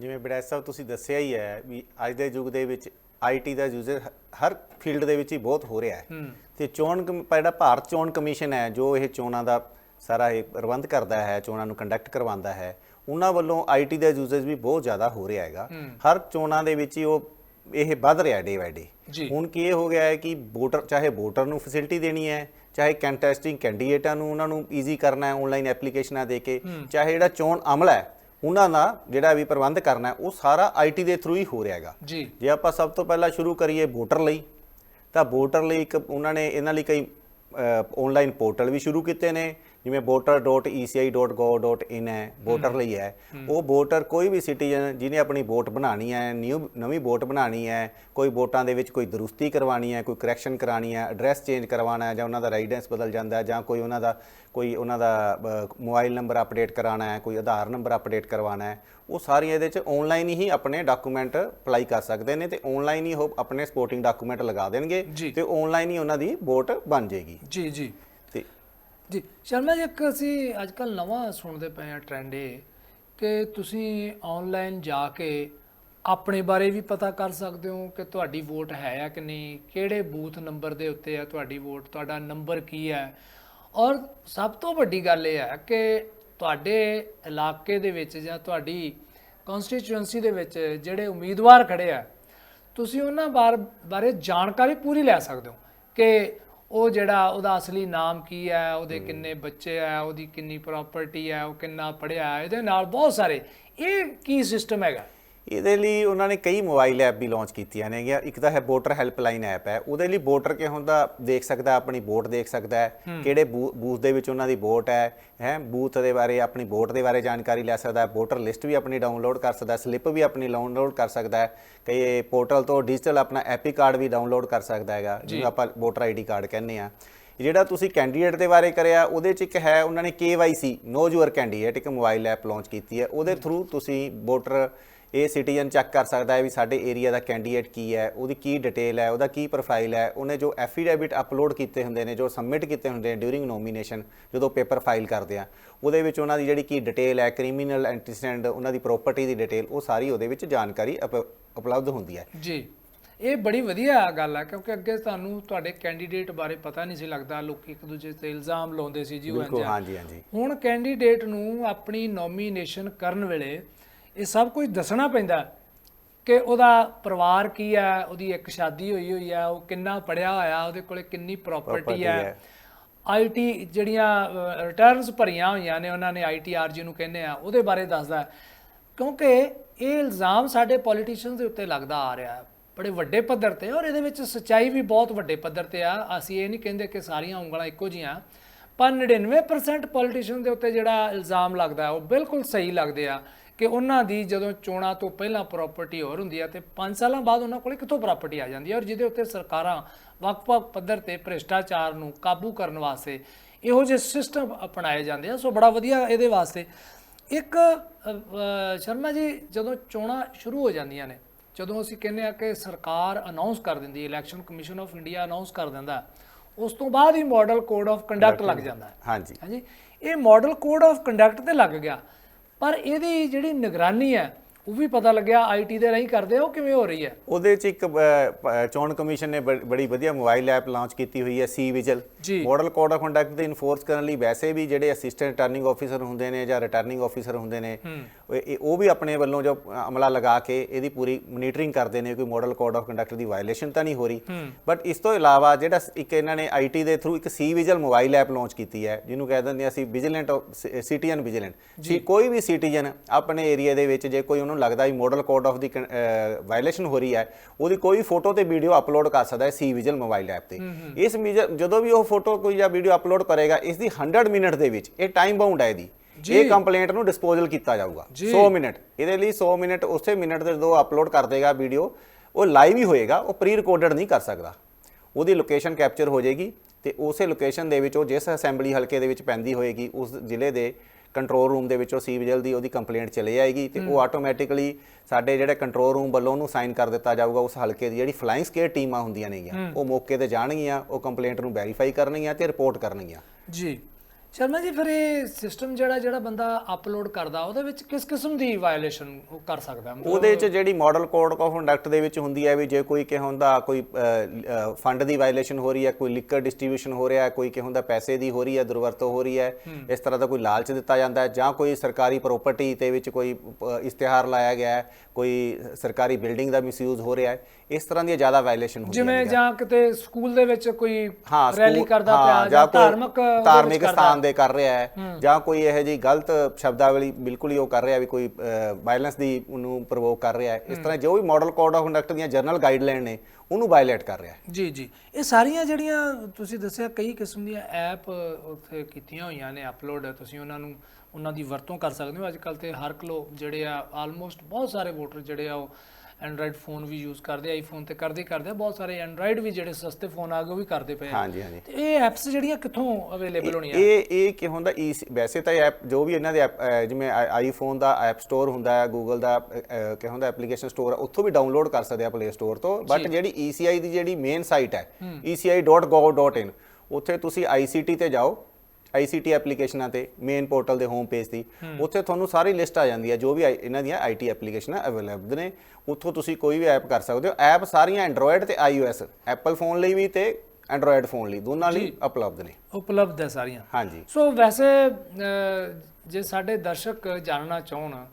Speaker 2: ਜਿਵੇਂ ਬੜੈਸ ਸਾਹਿਬ ਤੁਸੀਂ ਦੱਸਿਆ ਹੀ ਹੈ ਵੀ ਅੱਜ ਦੇ ਯੁੱਗ ਦੇ ਵਿੱਚ ਆਈਟੀ ਦਾ ਯੂਜ਼ਰ ਹਰ ਫੀਲਡ ਦੇ ਵਿੱਚ ਹੀ ਬਹੁਤ ਹੋ ਰਿਹਾ ਹੈ। ਤੇ ਚੋਣ ਜਿਹੜਾ ਭਾਰਤ ਚੋਣ ਕਮਿਸ਼ਨ ਹੈ ਜੋ ਇਹ ਚੋਣਾਂ ਦਾ ਸਾਰਾ ਇਹ ਪ੍ਰਬੰਧ ਕਰਦਾ ਹੈ ਚੋਣਾਂ ਨੂੰ ਕੰਡਕਟ ਕਰਵਾਉਂਦਾ ਹੈ ਉਹਨਾਂ ਵੱਲੋਂ ਆਈਟੀ ਦਾ ਯੂਜ਼ਰਸ ਵੀ ਬਹੁਤ ਜ਼ਿਆਦਾ ਹੋ ਰਿਹਾ ਹੈਗਾ। ਹਰ ਚੋਣਾਂ ਦੇ ਵਿੱਚ ਹੀ ਉਹ ਇਹ ਵੱਧ ਰਿਹਾ ਡੇ ਬਾਈ ਡੇ ਹੁਣ ਕੀ ਇਹ ਹੋ ਗਿਆ ਹੈ ਕਿ ਵੋਟਰ ਚਾਹੇ ਵੋਟਰ ਨੂੰ ਫੈਸਿਲਿਟੀ ਦੇਣੀ ਹੈ ਚਾਹੇ ਕੰਟੈਸਟਿੰਗ ਕੈਂਡੀਡੇਟਾਂ ਨੂੰ ਉਹਨਾਂ ਨੂੰ ਈਜ਼ੀ ਕਰਨਾ ਹੈ ਆਨਲਾਈਨ ਐਪਲੀਕੇਸ਼ਨਾਂ ਦੇ ਕੇ ਚਾਹੇ ਜਿਹੜਾ ਚੋਣ ਅਮਲਾ ਹੈ ਉਹਨਾਂ ਦਾ ਜਿਹੜਾ ਵੀ ਪ੍ਰਬੰਧ ਕਰਨਾ ਉਹ ਸਾਰਾ ਆਈਟੀ ਦੇ ਥਰੂ ਹੀ ਹੋ ਰਿਹਾ ਹੈਗਾ।
Speaker 1: ਜੀ।
Speaker 2: ਜੇ ਆਪਾਂ ਸਭ ਤੋਂ ਪਹਿਲਾਂ ਸ਼ੁਰੂ ਕਰੀਏ ਵੋਟਰ ਲਈ ਤਾਂ ਵੋਟਰ ਲਈ ਇੱਕ ਉਹਨਾਂ ਨੇ ਇਹਨਾਂ ਲਈ ਕਈ ਆਨਲਾਈਨ ਪੋਰਟਲ ਵੀ ਸ਼ੁਰੂ ਕੀਤੇ ਨੇ। ਜਿਵੇਂ voter.eci.gov.in ਹੈ ਵੋਟਰ ਲਈ ਹੈ ਉਹ ਵੋਟਰ ਕੋਈ ਵੀ ਸਿਟੀਜ਼ਨ ਜਿਹਨੇ ਆਪਣੀ ਵੋਟ ਬਣਾਣੀ ਹੈ ਨਿਊ ਨਵੀਂ ਵੋਟ ਬਣਾਣੀ ਹੈ ਕੋਈ ਵੋਟਾਂ ਦੇ ਵਿੱਚ ਕੋਈ ਦਰੁਸਤੀ ਕਰਵਾਣੀ ਹੈ ਕੋਈ ਕਰੈਕਸ਼ਨ ਕਰਾਣੀ ਹੈ ਐਡਰੈਸ ਚੇਂਜ ਕਰਵਾਉਣਾ ਹੈ ਜਾਂ ਉਹਨਾਂ ਦਾ ਰੈਜ਼ੀਡੈਂਸ ਬਦਲ ਜਾਂਦਾ ਹੈ ਜਾਂ ਕੋਈ ਉਹਨਾਂ ਦਾ ਕੋਈ ਉਹਨਾਂ ਦਾ ਮੋਬਾਈਲ ਨੰਬਰ ਅਪਡੇਟ ਕਰਾਉਣਾ ਹੈ ਕੋਈ ਆਧਾਰ ਨੰਬਰ ਅਪਡੇਟ ਕਰਵਾਉਣਾ ਹੈ ਉਹ ਸਾਰੀਆਂ ਇਹਦੇ ਚ ਆਨਲਾਈਨ ਹੀ ਆਪਣੇ ਡਾਕੂਮੈਂਟ ਅਪਲਾਈ ਕਰ ਸਕਦੇ ਨੇ ਤੇ ਆਨਲਾਈਨ ਹੀ ਉਹ ਆਪਣੇ ਸਪੋਰਟਿੰਗ ਡਾਕੂਮੈਂਟ ਲਗਾ ਦੇਣਗੇ। ਤੇ ਆਨਲਾਈਨ ਹੀ ਉਹਨਾਂ ਦੀ ਵੋਟ ਬਣ ਜਾਏਗੀ।
Speaker 1: ਜੀ ਜੀ। ਜੀ, ਸ਼ਰਮਾ ਜੀ, ਇੱਕ ਅਸੀਂ ਅੱਜ ਕੱਲ ਨਵਾਂ ਸੁਣਦੇ ਪਏ ਆ ਟ੍ਰੈਂਡ ਇਹ ਕਿ ਤੁਸੀਂ ਆਨਲਾਈਨ ਜਾ ਕੇ ਆਪਣੇ ਬਾਰੇ ਵੀ ਪਤਾ ਕਰ ਸਕਦੇ ਹੋ ਕਿ ਤੁਹਾਡੀ ਵੋਟ ਹੈ ਜਾਂ ਕਿ ਨਹੀਂ, ਕਿਹੜੇ ਬੂਥ ਨੰਬਰ ਦੇ ਉੱਤੇ ਹੈ ਤੁਹਾਡੀ ਵੋਟ ਤੁਹਾਡਾ ਨੰਬਰ ਕੀ ਹੈ। ਔਰ ਸਭ ਤੋਂ ਵੱਡੀ ਗੱਲ ਇਹ ਹੈ ਕਿ ਤੁਹਾਡੇ ਇਲਾਕੇ ਦੇ ਵਿੱਚ ਜਾਂ ਤੁਹਾਡੀ ਕਨਸਟੀਚੁਐਂਸੀ ਦੇ ਵਿੱਚ ਜਿਹੜੇ ਉਮੀਦਵਾਰ ਖੜੇ ਆ, ਤੁਸੀਂ ਉਹਨਾਂ ਬਾਰ- ਬਾਰੇ ਜਾਣਕਾਰੀ ਪੂਰੀ ਲੈ ਸਕਦੇ ਹੋ ਕਿ ਉਹ ਜਿਹੜਾ ਉਹਦਾ ਅਸਲੀ ਨਾਮ ਕੀ ਹੈ, ਉਹਦੇ ਕਿੰਨੇ ਬੱਚੇ ਆ ਉਹਦੀ ਕਿੰਨੀ ਪ੍ਰਾਪਰਟੀ ਹੈ, ਉਹ ਕਿੰਨਾ ਪੜ੍ਹਿਆ ਹੈ, ਇਹਦੇ ਨਾਲ ਬਹੁਤ ਸਾਰੇ। ਇਹ ਕੀ ਸਿਸਟਮ ਹੈਗਾ?
Speaker 2: ਇਹਦੇ ਲਈ ਉਹਨਾਂ ਨੇ ਕਈ ਮੋਬਾਈਲ ਐਪ ਵੀ ਲਾਂਚ ਕੀਤੀਆਂ ਨੇਗੀਆਂ ਇੱਕ ਤਾਂ ਹੈ ਵੋਟਰ ਹੈਲਪਲਾਈਨ ਐਪ ਹੈ। ਉਹਦੇ ਲਈ ਵੋਟਰ ਕਿ ਹੁੰਦਾ? ਦੇਖ ਸਕਦਾ ਆਪਣੀ ਵੋਟ ਦੇਖ ਸਕਦਾ ਹੈ। ਕਿਹੜੇ ਬੂਥ ਦੇ ਵਿੱਚ ਉਹਨਾਂ ਦੀ ਵੋਟ ਹੈ ਹੈ? ਬੂਥ ਦੇ ਬਾਰੇ ਆਪਣੀ ਵੋਟ ਦੇ ਬਾਰੇ ਜਾਣਕਾਰੀ ਲੈ ਸਕਦਾ ਹੈ। ਵੋਟਰ ਲਿਸਟ ਵੀ ਆਪਣੀ ਡਾਊਨਲੋਡ ਕਰ ਸਕਦਾ ਹੈ। ਸਲਿੱਪ ਵੀ ਆਪਣੀ ਡਾਊਨਲੋਡ ਕਰ ਸਕਦਾ ਹੈ। ਕਈ ਪੋਰਟਲ ਤੋਂ ਡਿਜੀਟਲ ਆਪਣਾ ਐਪੀ ਕਾਰਡ ਵੀ ਡਾਊਨਲੋਡ ਕਰ ਸਕਦਾ ਹੈਗਾ ਜਿਹਨੂੰ ਆਪਾਂ ਵੋਟਰ ਆਈਡੀ ਕਾਰਡ ਕਹਿੰਦੇ ਆ ਜਿਹੜਾ ਤੁਸੀਂ ਕੈਂਡੀਡੇਟ ਦੇ ਬਾਰੇ ਕਰਿਆ ਉਹਦੇ ਚ ਇੱਕ ਹੈ ਉਹਨਾਂ ਨੇ KYC ਨੋ ਯੂਅਰ ਕੈਂਡੀਡੇਟ ਇੱਕ ਮੋਬਾਈਲ ਐਪ ਲਾਂਚ ਕੀਤੀ ਹੈ। ਉਹਦੇ ਥਰੂ ਤੁਸੀਂ ਵੋਟਰ ਇਹ ਸਿਟੀਜ਼ਨ ਚੈੱਕ ਕਰ ਸਕਦਾ ਹੈ ਵੀ ਸਾਡੇ ਏਰੀਆ ਦਾ ਕੈਂਡੀਡੇਟ ਕੀ ਹੈ ਉਹਦੀ ਕੀ ਡਿਟੇਲ ਹੈ ਉਹਦਾ ਕੀ ਪ੍ਰੋਫਾਈਲ ਹੈ ਉਹਨੇ ਜੋ ਐਫੀਡੇਵਿਟ ਅਪਲੋਡ ਕੀਤੇ ਹੁੰਦੇ ਨੇ ਜੋ ਸਬਮਿਟ ਕੀਤੇ ਹੁੰਦੇ ਨੇ ਡਿਊਰਿੰਗ ਨੋਮੀਨੇਸ਼ਨ ਜਦੋਂ ਪੇਪਰ ਫਾਈਲ ਕਰਦੇ ਆ ਉਹਦੇ ਵਿੱਚ ਉਹਨਾਂ ਦੀ ਜਿਹੜੀ ਕੀ ਡਿਟੇਲ ਹੈ ਕ੍ਰਿਮੀਨਲ ਐਂਟੀਸੈਂਡ ਉਹਨਾਂ ਦੀ ਪ੍ਰਾਪਰਟੀ ਦੀ ਡਿਟੇਲ ਉਹ ਸਾਰੀ ਉਹਦੇ ਵਿੱਚ ਜਾਣਕਾਰੀ ਉਪ- ਉਪਲਬਧ ਹੁੰਦੀ ਹੈ
Speaker 1: ਜੀ ਇਹ ਬੜੀ ਵਧੀਆ ਗੱਲ ਹੈ ਕਿਉਂਕਿ ਅੱਗੇ ਤੁਹਾਨੂੰ ਤੁਹਾਡੇ ਕੈਂਡੀਡੇਟ ਬਾਰੇ ਪਤਾ ਨਹੀਂ ਸੀ ਲੱਗਦਾ ਲੋਕੀ ਇੱਕ ਦੂਜੇ ਤੇ ਇਲਜ਼ਾਮ ਲਾਉਂਦੇ ਸੀ ਜੀ ਉਹ ਆ।
Speaker 2: ਹਾਂਜੀ ਹਾਂਜੀ
Speaker 1: ਹੁਣ ਕੈਂਡੀਡੇਟ ਨੂੰ ਆਪਣੀ ਨੋਮੀਨੇਸ਼ਨ ਕਰਨ ਵੇਲੇ ਇਹ ਸਭ ਕੁਝ ਦੱਸਣਾ ਪੈਂਦਾ ਕਿ ਉਹਦਾ ਪਰਿਵਾਰ ਕੀ ਹੈ ਉਹਦੀ ਇੱਕ ਸ਼ਾਦੀ ਹੋਈ ਹੋਈ ਹੈ ਉਹ ਕਿੰਨਾ ਪੜਿਆ ਹੋਇਆ ਉਹਦੇ ਕੋਲੇ ਕਿੰਨੀ ਪ੍ਰਾਪਰਟੀ ਹੈ। ਆਈਟੀ ਜਿਹੜੀਆਂ ਰਿਟਰਨਸ ਭਰੀਆਂ ਹੋਈਆਂ ਨੇ ਉਹਨਾਂ ਨੇ ਆਈਟੀਆਰ ਜਿਹਨੂੰ ਕਹਿੰਦੇ ਆ ਉਹਦੇ ਬਾਰੇ ਦੱਸਦਾ। ਕਿਉਂਕਿ ਇਹ ਇਲਜ਼ਾਮ ਸਾਡੇ ਪੋਲੀਟੀਸ਼ੀਅਨਸ ਦੇ ਉੱਤੇ ਲੱਗਦਾ ਆ ਰਿਹਾ ਹੈ ਬੜੇ ਵੱਡੇ ਪੱਧਰ ਤੇ ਔਰ ਇਹਦੇ ਵਿੱਚ ਸੱਚਾਈ ਵੀ ਬਹੁਤ ਵੱਡੇ ਪੱਧਰ ਤੇ ਆ ਅਸੀਂ ਇਹ ਨਹੀਂ ਕਹਿੰਦੇ ਕਿ ਸਾਰੀਆਂ ਉਂਗਲਾਂ ਇੱਕੋ ਜੀਆਂ ਪਰ 99% ਪੋਲੀਟੀਸ਼ੀਅਨ ਦੇ ਉੱਤੇ ਜਿਹੜਾ ਇਲਜ਼ਾਮ ਲੱਗਦਾ ਉਹ ਬਿਲਕੁਲ ਸਹੀ ਲੱਗਦੇ ਆ ਕਿ ਉਹਨਾਂ ਦੀ ਜਦੋਂ ਚੋਣਾਂ ਤੋਂ ਪਹਿਲਾਂ ਪ੍ਰਾਪਰਟੀ ਹੋਰ ਹੁੰਦੀ ਆ ਤੇ 5 ਸਾਲਾਂ ਬਾਅਦ ਉਹਨਾਂ ਕੋਲੇ ਕਿੱਥੋਂ ਪ੍ਰਾਪਰਟੀ ਆ ਜਾਂਦੀ ਹੈ ਔਰ ਜਿਹਦੇ ਉੱਤੇ ਸਰਕਾਰਾਂ ਵੱਖ-ਵੱਖ ਪੱਧਰ ਤੇ ਭ੍ਰਿਸ਼ਟਾਚਾਰ ਨੂੰ ਕਾਬੂ ਕਰਨ ਵਾਸਤੇ ਇਹੋ ਜਿਹੇ ਸਿਸਟਮ ਅਪਣਾਏ ਜਾਂਦੇ ਆ ਸੋ ਬੜਾ ਵਧੀਆ ਇਹਦੇ ਵਾਸਤੇ। ਇੱਕ ਸ਼ਰਮਾ ਜੀ ਜਦੋਂ ਚੋਣਾਂ ਸ਼ੁਰੂ ਹੋ ਜਾਂਦੀਆਂ ਨੇ ਜਦੋਂ ਅਸੀਂ ਕਹਿੰਦੇ ਆ ਕਿ ਸਰਕਾਰ ਅਨਾਉਂਸ ਕਰ ਦਿੰਦੀ ਹੈ election commission of India announce ਕਰ ਦਿੰਦਾ ਹੈ, ਉਸ ਤੋਂ ਬਾਅਦ ਹੀ ਮਾਡਲ ਕੋਡ ਆਫ ਕੰਡਕਟ ਲੱਗ ਜਾਂਦਾ। ਹੈ
Speaker 2: ਹਾਂਜੀ।
Speaker 1: ਹਾਂਜੀ। ਇਹ ਮਾਡਲ ਕੋਡ ਆਫ ਕੰਡਕਟ ਤੇ ਲੱਗ ਗਿਆ। ਪਰ ਇਹਦੀ ਜਿਹੜੀ ਨਿਗਰਾਨੀ ਹੈ ਉਹ ਵੀ ਪਤਾ ਲੱਗਿਆ ਆਈਟੀ ਦੇ ਰਾਹੀਂ ਕਰਦੇ ਆ ਉਹ ਕਿਵੇਂ ਹੋ ਰਹੀ ਹੈ?
Speaker 2: ਉਹਦੇ ਚ ਇੱਕ ਅ, ਚੋਣ ਕਮਿਸ਼ਨ ਨੇ ਬ- ਬੜੀ ਵਧੀਆ ਮੋਬਾਈਲ ਐਪ ਲਾਂਚ ਕੀਤੀ ਹੋਈ ਹੈ ਸੀ ਵਿਜਲ।
Speaker 1: ਜੀ।
Speaker 2: ਮਾਡਲ ਕੋਡ ਆਫ ਕੰਡਕਟ ਦੇ ਇਨਫੋਰਸ ਕਰਨ ਲਈ ਵੈਸੇ ਵੀ ਜਿਹੜੇ ਅਸਿਸਟੈਂਟ ਰਿਟਰਨਿੰਗ ਆਫੀਸਰ ਹੁੰਦੇ ਨੇ ਜਾਂ ਰਿਟਰਨਿੰਗ ਆਫੀਸਰ ਹੁੰਦੇ ਨੇ ਉਹ ਇਹ- ਉਹ ਵੀ ਆਪਣੇ ਵੱਲੋਂ ਜੋ ਅਮਲਾ ਲਗਾ ਕੇ ਇਹਦੀ ਪੂਰੀ ਮੋਨੀਟਰਿੰਗ ਕਰਦੇ ਨੇ ਕੋਈ ਮਾਡਲ ਕੋਡ ਆਫ ਕੰਡਕਟ ਦੀ ਵਾਇਲੇਸ਼ਨ ਤਾਂ ਨਹੀਂ ਹੋ ਰਹੀ। ਬਟ ਇਸ ਤੋਂ ਇਲਾਵਾ ਜਿਹੜਾ ਸ- ਇੱਕ ਇਹਨਾਂ ਨੇ ਆਈਟੀ ਦੇ ਥਰੂ ਇੱਕ C vigil mobile app launch ਕੀਤੀ ਹੈ ਜਿਹਨੂੰ ਕਹਿ ਦਿੰਦੇ ਅਸੀਂ ਵਿਜੀਲੈਂਟ ਸਿਟੀਜ਼ਨ ਵਿਜੀਲੈਂਟ ਕੋਈ ਵੀ ਸਿਟੀਜ਼ਨ ਆਪਣੇ ਏਰੀਆ ਦੇ ਵਿੱਚ ਜੇ ਕੋਈ ਉਹਨੂੰ ਲੱਗਦਾ ਵੀ ਮਾਡਲ ਕੋਡ ਆਫ ਦੀ ਵਾਇਲੇਸ਼ਨ ਹੋ ਰਹੀ ਹੈ ਉਹਦੀ ਕੋਈ ਫੋਟੋ ਤੇ ਵੀਡੀਓ ਅਪਲੋਡ ਕਰ ਸਕਦਾ ਹੈ ਸੀ ਵਿਜਲ ਮੋਬਾਈਲ ਐਪ ਤੇ ਇਸ ਜਦੋਂ ਵੀ ਉਹ ਫੋਟੋ ਕੋਈ ਜਾਂ ਵੀਡੀਓ ਅਪਲੋਡ ਕਰੇਗਾ ਇਸ ਦੀ 100 ਮਿੰਟ ਦੇ ਵਿੱਚ ਇਹ ਟਾਈਮ ਬਾਉਂਡ ਹੈ ਇਹਦੀ। ਇਹ ਕੰਪਲੇਂਟ ਨੂੰ ਡਿਸਪੋਜ਼ਲ ਕੀਤਾ ਜਾਊਗਾ। 100 ਮਿੰਟ ਇਹਦੇ ਲਈ 100 ਮਿੰਟ ਉਸੇ ਮਿੰਟ ਦੇ ਜਦੋਂ ਅਪਲੋਡ ਕਰ ਦੇਗਾ ਵੀਡੀਓ ਉਹ ਲਾਈਵ ਹੀ ਹੋਏਗਾ ਉਹ ਪ੍ਰੀ ਰਿਕਾਰਡਡ ਨਹੀਂ ਕਰ ਸਕਦਾ। ਉਹਦੀ ਲੋਕੇਸ਼ਨ ਕੈਪਚਰ ਹੋ ਜਾਏਗੀ ਤੇ ਉਸੇ ਲੋਕੇਸ਼ਨ ਦੇ ਵਿੱਚ ਉਹ ਜਿਸ ਅਸੈਂਬਲੀ ਹਲਕੇ ਦੇ ਵਿੱਚ ਪੈਂਦੀ ਹੋਏਗੀ ਉਸ ਜ਼ਿਲ੍ਹੇ ਦੇ ਕੰਟਰੋਲ ਰੂਮ ਦੇ ਵਿੱਚੋਂ ਸੀਵਜਲ ਦੀ ਉਹਦੀ ਕੰਪਲੇਂਟ ਚਲੇ ਜਾਏਗੀ ਤੇ ਉਹ ਆਟੋਮੈਟਿਕਲੀ ਸਾਡੇ ਜਿਹੜੇ ਕੰਟਰੋਲ ਰੂਮ ਵੱਲੋਂ ਉਹਨੂੰ ਸਾਈਨ ਕਰ ਦਿੱਤਾ ਜਾਊਗਾ ਉਸ ਹਲਕੇ ਦੀ ਜਿਹੜੀ ਫਲਾਈਂਗ ਸਕੇਅਰ ਟੀਮਾਂ ਹੁੰਦੀਆਂ ਨੇਗੀਆਂ ਉਹ ਮੌਕੇ ਤੇ ਜਾਣਗੀਆਂ ਉਹ ਕੰਪਲੇਂਟ ਨੂੰ ਵੈਰੀਫਾਈ ਕਰਨਗੀਆਂ ਤੇ ਰਿਪੋਰਟ ਕਰਨਗੀਆਂ।
Speaker 1: ਜੀ। ਸ਼ਰਮਾ ਜੀ ਫਿਰ ਇਹ ਸਿਸਟਮ ਜਿਹੜਾ ਜਿਹੜਾ ਬੰਦਾ ਅਪਲੋਡ ਕਰਦਾ ਉਹਦੇ ਵਿੱਚ ਕਿਸ ਕਿਸਮ ਦੀ ਵਾਇਓਲੇਸ਼ਨ ਉਹ ਕਰ ਸਕਦਾ?
Speaker 2: ਉਹਦੇ ਵਿੱਚ ਜਿਹੜੀ ਮਾਡਲ ਕੋਡ ਆਫ ਕੰਡਕਟ ਦੇ ਵਿੱਚ ਹੁੰਦੀ ਹੈ ਵੀ ਜੇ ਕੋਈ ਕਿ ਹੁੰਦਾ ਕੋਈ ਫੰਡ ਦੀ ਵਾਇਲੇਸ਼ਨ ਹੋ ਰਹੀ ਹੈ ਕੋਈ ਲਿਕਰ ਡਿਸਟ੍ਰੀਬਿਊਸ਼ਨ ਹੋ ਰਿਹਾ ਹੈ ਕੋਈ ਕਿ ਹੁੰਦਾ ਪੈਸੇ ਦੀ ਹੋ ਰਹੀ ਹੈ ਦੁਰਵਰਤੋਂ ਹੋ ਰਹੀ ਹੈ ਇਸ ਤਰ੍ਹਾਂ ਦਾ ਕੋਈ ਲਾਲਚ ਦਿੱਤਾ ਜਾਂਦਾ ਹੈ ਜਾਂ ਕੋਈ ਸਰਕਾਰੀ ਪ੍ਰਾਪਰਟੀ ਤੇ ਵਿੱਚ ਕੋਈ ਇਸ਼ਤਿਹਾਰ ਲਾਇਆ ਗਿਆ ਹੈ ਕੋਈ ਸਰਕਾਰੀ ਬਿਲਡਿੰਗ ਦਾ ਮਿਸਯੂਜ਼ ਹੋ ਰਿਹਾ ਹੈ ਇਸ ਤਰ੍ਹਾਂ ਦੀਆਂ ਜ਼ਿਆਦਾ ਵਾਇਲੇਸ਼ਨ ਹੁੰਦੀਆਂ
Speaker 1: ਜਿਵੇਂ ਜਾਂ ਕਿਤੇ ਸਕੂਲ ਦੇ ਵਿੱਚ ਕੋਈ
Speaker 2: ਹਾਂ
Speaker 1: ਰੈਲੀ ਕਰਦਾ ਪਿਆ ਜਾਂ ਧਾਰਮਿਕ
Speaker 2: ਧਾਰਮਿਕ। ਸਥਾਨ ਦੇ ਕਰ ਰਿਹਾ ਹੈ ਜਾਂ ਕੋਈ ਇਹੋ ਜੀ ਗਲਤ ਸ਼ਬਦਾਵਲੀ ਬਿਲਕੁਲ ਹੀ ਉਹ ਕਰ ਰਿਹਾ ਵੀ ਕੋਈ ਵਾਇਲੈਂਸ ਦੀ ਉਹਨੂੰ ਪ੍ਰੋਵੋਕ ਕਰ ਰਿਹਾ ਹੈ। ਇਸ ਤਰ੍ਹਾਂ ਜੋ ਵੀ ਮਾਡਲ ਕੋਡ ਆਫ ਕੰਡਕਟ ਦੀਆਂ ਜਨਰਲ ਗਾਈਡਲਾਈਨ ਨੇ ਉਹਨੂੰ ਵਾਇਲੇਟ ਕਰ ਰਿਹਾ ਹੈ।
Speaker 1: ਜੀ ਜੀ। ਇਹ ਸਾਰੀਆਂ ਜਿਹੜੀਆਂ ਤੁਸੀਂ ਦੱਸਿਆ ਕਈ ਕਿਸਮ ਦੀਆਂ ਐਪ ਉੱਥੇ ਕੀਤੀਆਂ ਹੋਈਆਂ ਨੇ ਅਪਲੋਡ ਤੁਸੀਂ ਉਹਨਾਂ ਨੂੰ ਉਹਨਾਂ ਦੀ ਵਰਤੋਂ ਕਰ ਸਕਦੇ ਹੋ। ਅੱਜ ਕੱਲ ਤੇ ਹਰ ਕਿਲੋ ਜਿਹੜੇ ਆ ਆਲਮੋਸਟ ਬਹੁਤ ਸਾਰੇ ਵੋਟਰ ਜਿਹੜੇ ਆ ਉਹ ਐਂਡਰਾਇਡ ਫੋਨ ਵੀ ਯੂਜ਼ ਕਰਦੇ ਆਈਫੋਨ ਤੇ ਕਰਦੇ ਕਰਦੇ ਬਹੁਤ ਸਾਰੇ ਐਂਡਰਾਇਡ ਵੀ ਜਿਹੜੇ ਸਸਤੇ ਫੋਨ ਆ ਗਏ ਉਹ ਵੀ ਕਰਦੇ ਪਏ
Speaker 2: ਹਾਂਜੀ ਹਾਂਜੀ।
Speaker 1: ਤੇ ਇਹ ਐਪਸ ਜਿਹੜੀਆਂ ਕਿੱਥੋਂ ਅਵੇਲੇਬਲ ਹੋਣੀਆਂ?
Speaker 2: ਇਹ ਇਹ ਕੀ ਹੁੰਦਾ ਈ ਵੈਸੇ ਤਾਂ ਐਪ ਜੋ ਵੀ ਇਹਨਾਂ ਦੇ ਜਿਵੇਂ ਆਈਫੋਨ ਦਾ ਐਪ ਸਟੋਰ ਹੁੰਦਾ ਹੈ ਗੂਗਲ ਦਾ ਕੀ ਹੁੰਦਾ ਐਪਲੀਕੇਸ਼ਨ ਸਟੋਰ ਉੱਥੋਂ ਵੀ ਡਾਊਨਲੋਡ ਕਰ ਸਕਦੇ ਆ ਪਲੇ ਸਟੋਰ ਤੋਂ। ਬਟ ਜਿਹੜੀ ECI ਦੀ ਜਿਹੜੀ ਮੇਨ ਸਾਈਟ ਹੈ eci.gov.in ਉੱਥੇ ਤੁਸੀਂ ICT ਤੇ ਜਾਓ ICT ਐਪਲੀਕੇਸ਼ਨਾਂ ਤੇ ਮੇਨ ਪੋਰਟਲ ਦੇ ਹੋਮ ਪੇਜ ਦੀ ਉੱਥੇ ਤੁਹਾਨੂੰ ਸਾਰੀ ਲਿਸਟ ਆ ਜਾਂਦੀ ਹੈ ਜੋ ਵੀ ਇਹਨਾਂ ਦੀਆਂ IT ਐਪਲੀਕੇਸ਼ਨਾਂ ਅਵੇਲੇਬਲ ਨੇ। ਉੱਥੋਂ ਤੁਸੀਂ ਕੋਈ ਵੀ ਐਪ ਕਰ ਸਕਦੇ ਹੋ। ਐਪ ਸਾਰੀਆਂ ਐਂਡਰੋਇਡ ਤੇ iOS ਐਪਲ ਫੋਨ ਲਈ ਵੀ ਤੇ ਐਂਡਰੋਇਡ ਫੋਨ ਲਈ ਦੋਨਾਂ ਲਈ ਉਪਲਬਧ ਨੇ।
Speaker 1: ਉਪਲਬਧ ਹੈ ਸਾਰੀਆਂ।
Speaker 2: ਹਾਂਜੀ।
Speaker 1: ਸੋ ਵੈਸੇ ਜੇ ਸਾਡੇ ਦਰਸ਼ਕ ਜਾਣਨਾ ਚਾਹਣ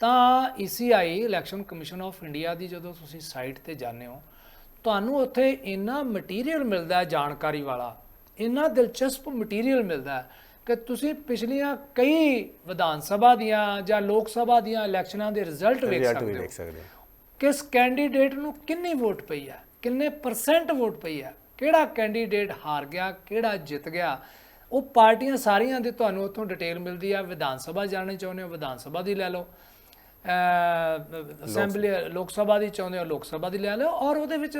Speaker 1: ਤਾਂ ECI election commission of India ਦੀ ਜਦੋਂ ਤੁਸੀਂ ਸਾਈਟ ਤੇ ਜਾਂਦੇ ਹੋ ਤੁਹਾਨੂੰ ਉੱਥੇ ਇੰਨਾ ਮਟੀਰੀਅਲ ਮਿਲਦਾ ਹੈ ਜਾਣਕਾਰੀ ਵਾਲਾ। ਇੰਨਾ ਦਿਲਚਸਪ ਮਟੀਰੀਅਲ ਮਿਲਦਾ ਹੈ ਕਿ ਤੁਸੀਂ ਪਿਛਲੀਆਂ ਕਈ ਵਿਧਾਨ ਸਭਾ ਦੀਆਂ ਜਾਂ ਲੋਕ ਸਭਾ ਦੀਆਂ ਇਲੈਕਸ਼ਨਾਂ ਦੇ ਰਿਜ਼ਲਟ ਵੇਖ ਸਕਦੇ ਹੋ। ਕਿਸ ਕੈਂਡੀਡੇਟ ਨੂੰ ਕਿੰਨੀ ਵੋਟ ਪਈ ਹੈ ਕਿੰਨੇ ਪਰਸੈਂਟ ਵੋਟ ਪਈ ਹੈ ਕਿਹੜਾ ਕੈਂਡੀਡੇਟ ਹਾਰ ਗਿਆ ਕਿਹੜਾ ਜਿੱਤ ਗਿਆ ਉਹ ਪਾਰਟੀਆਂ ਸਾਰੀਆਂ ਦੀ ਤੁਹਾਨੂੰ ਉੱਥੋਂ ਡਿਟੇਲ ਮਿਲਦੀ ਆ। ਵਿਧਾਨ ਸਭਾ ਜਾਣਨੀ ਚਾਹੁੰਦੇ ਹੋ ਵਿਧਾਨ ਸਭਾ ਦੀ ਲੈ ਲਓ। ਅਸੈਂਬਲੀ ਲੋਕ ਸਭਾ ਦੀ ਚਾਹੁੰਦੇ ਹੋ ਲੋਕ ਸਭਾ ਦੀ ਲੈ ਲਓ। ਔਰ ਉਹਦੇ ਵਿੱਚ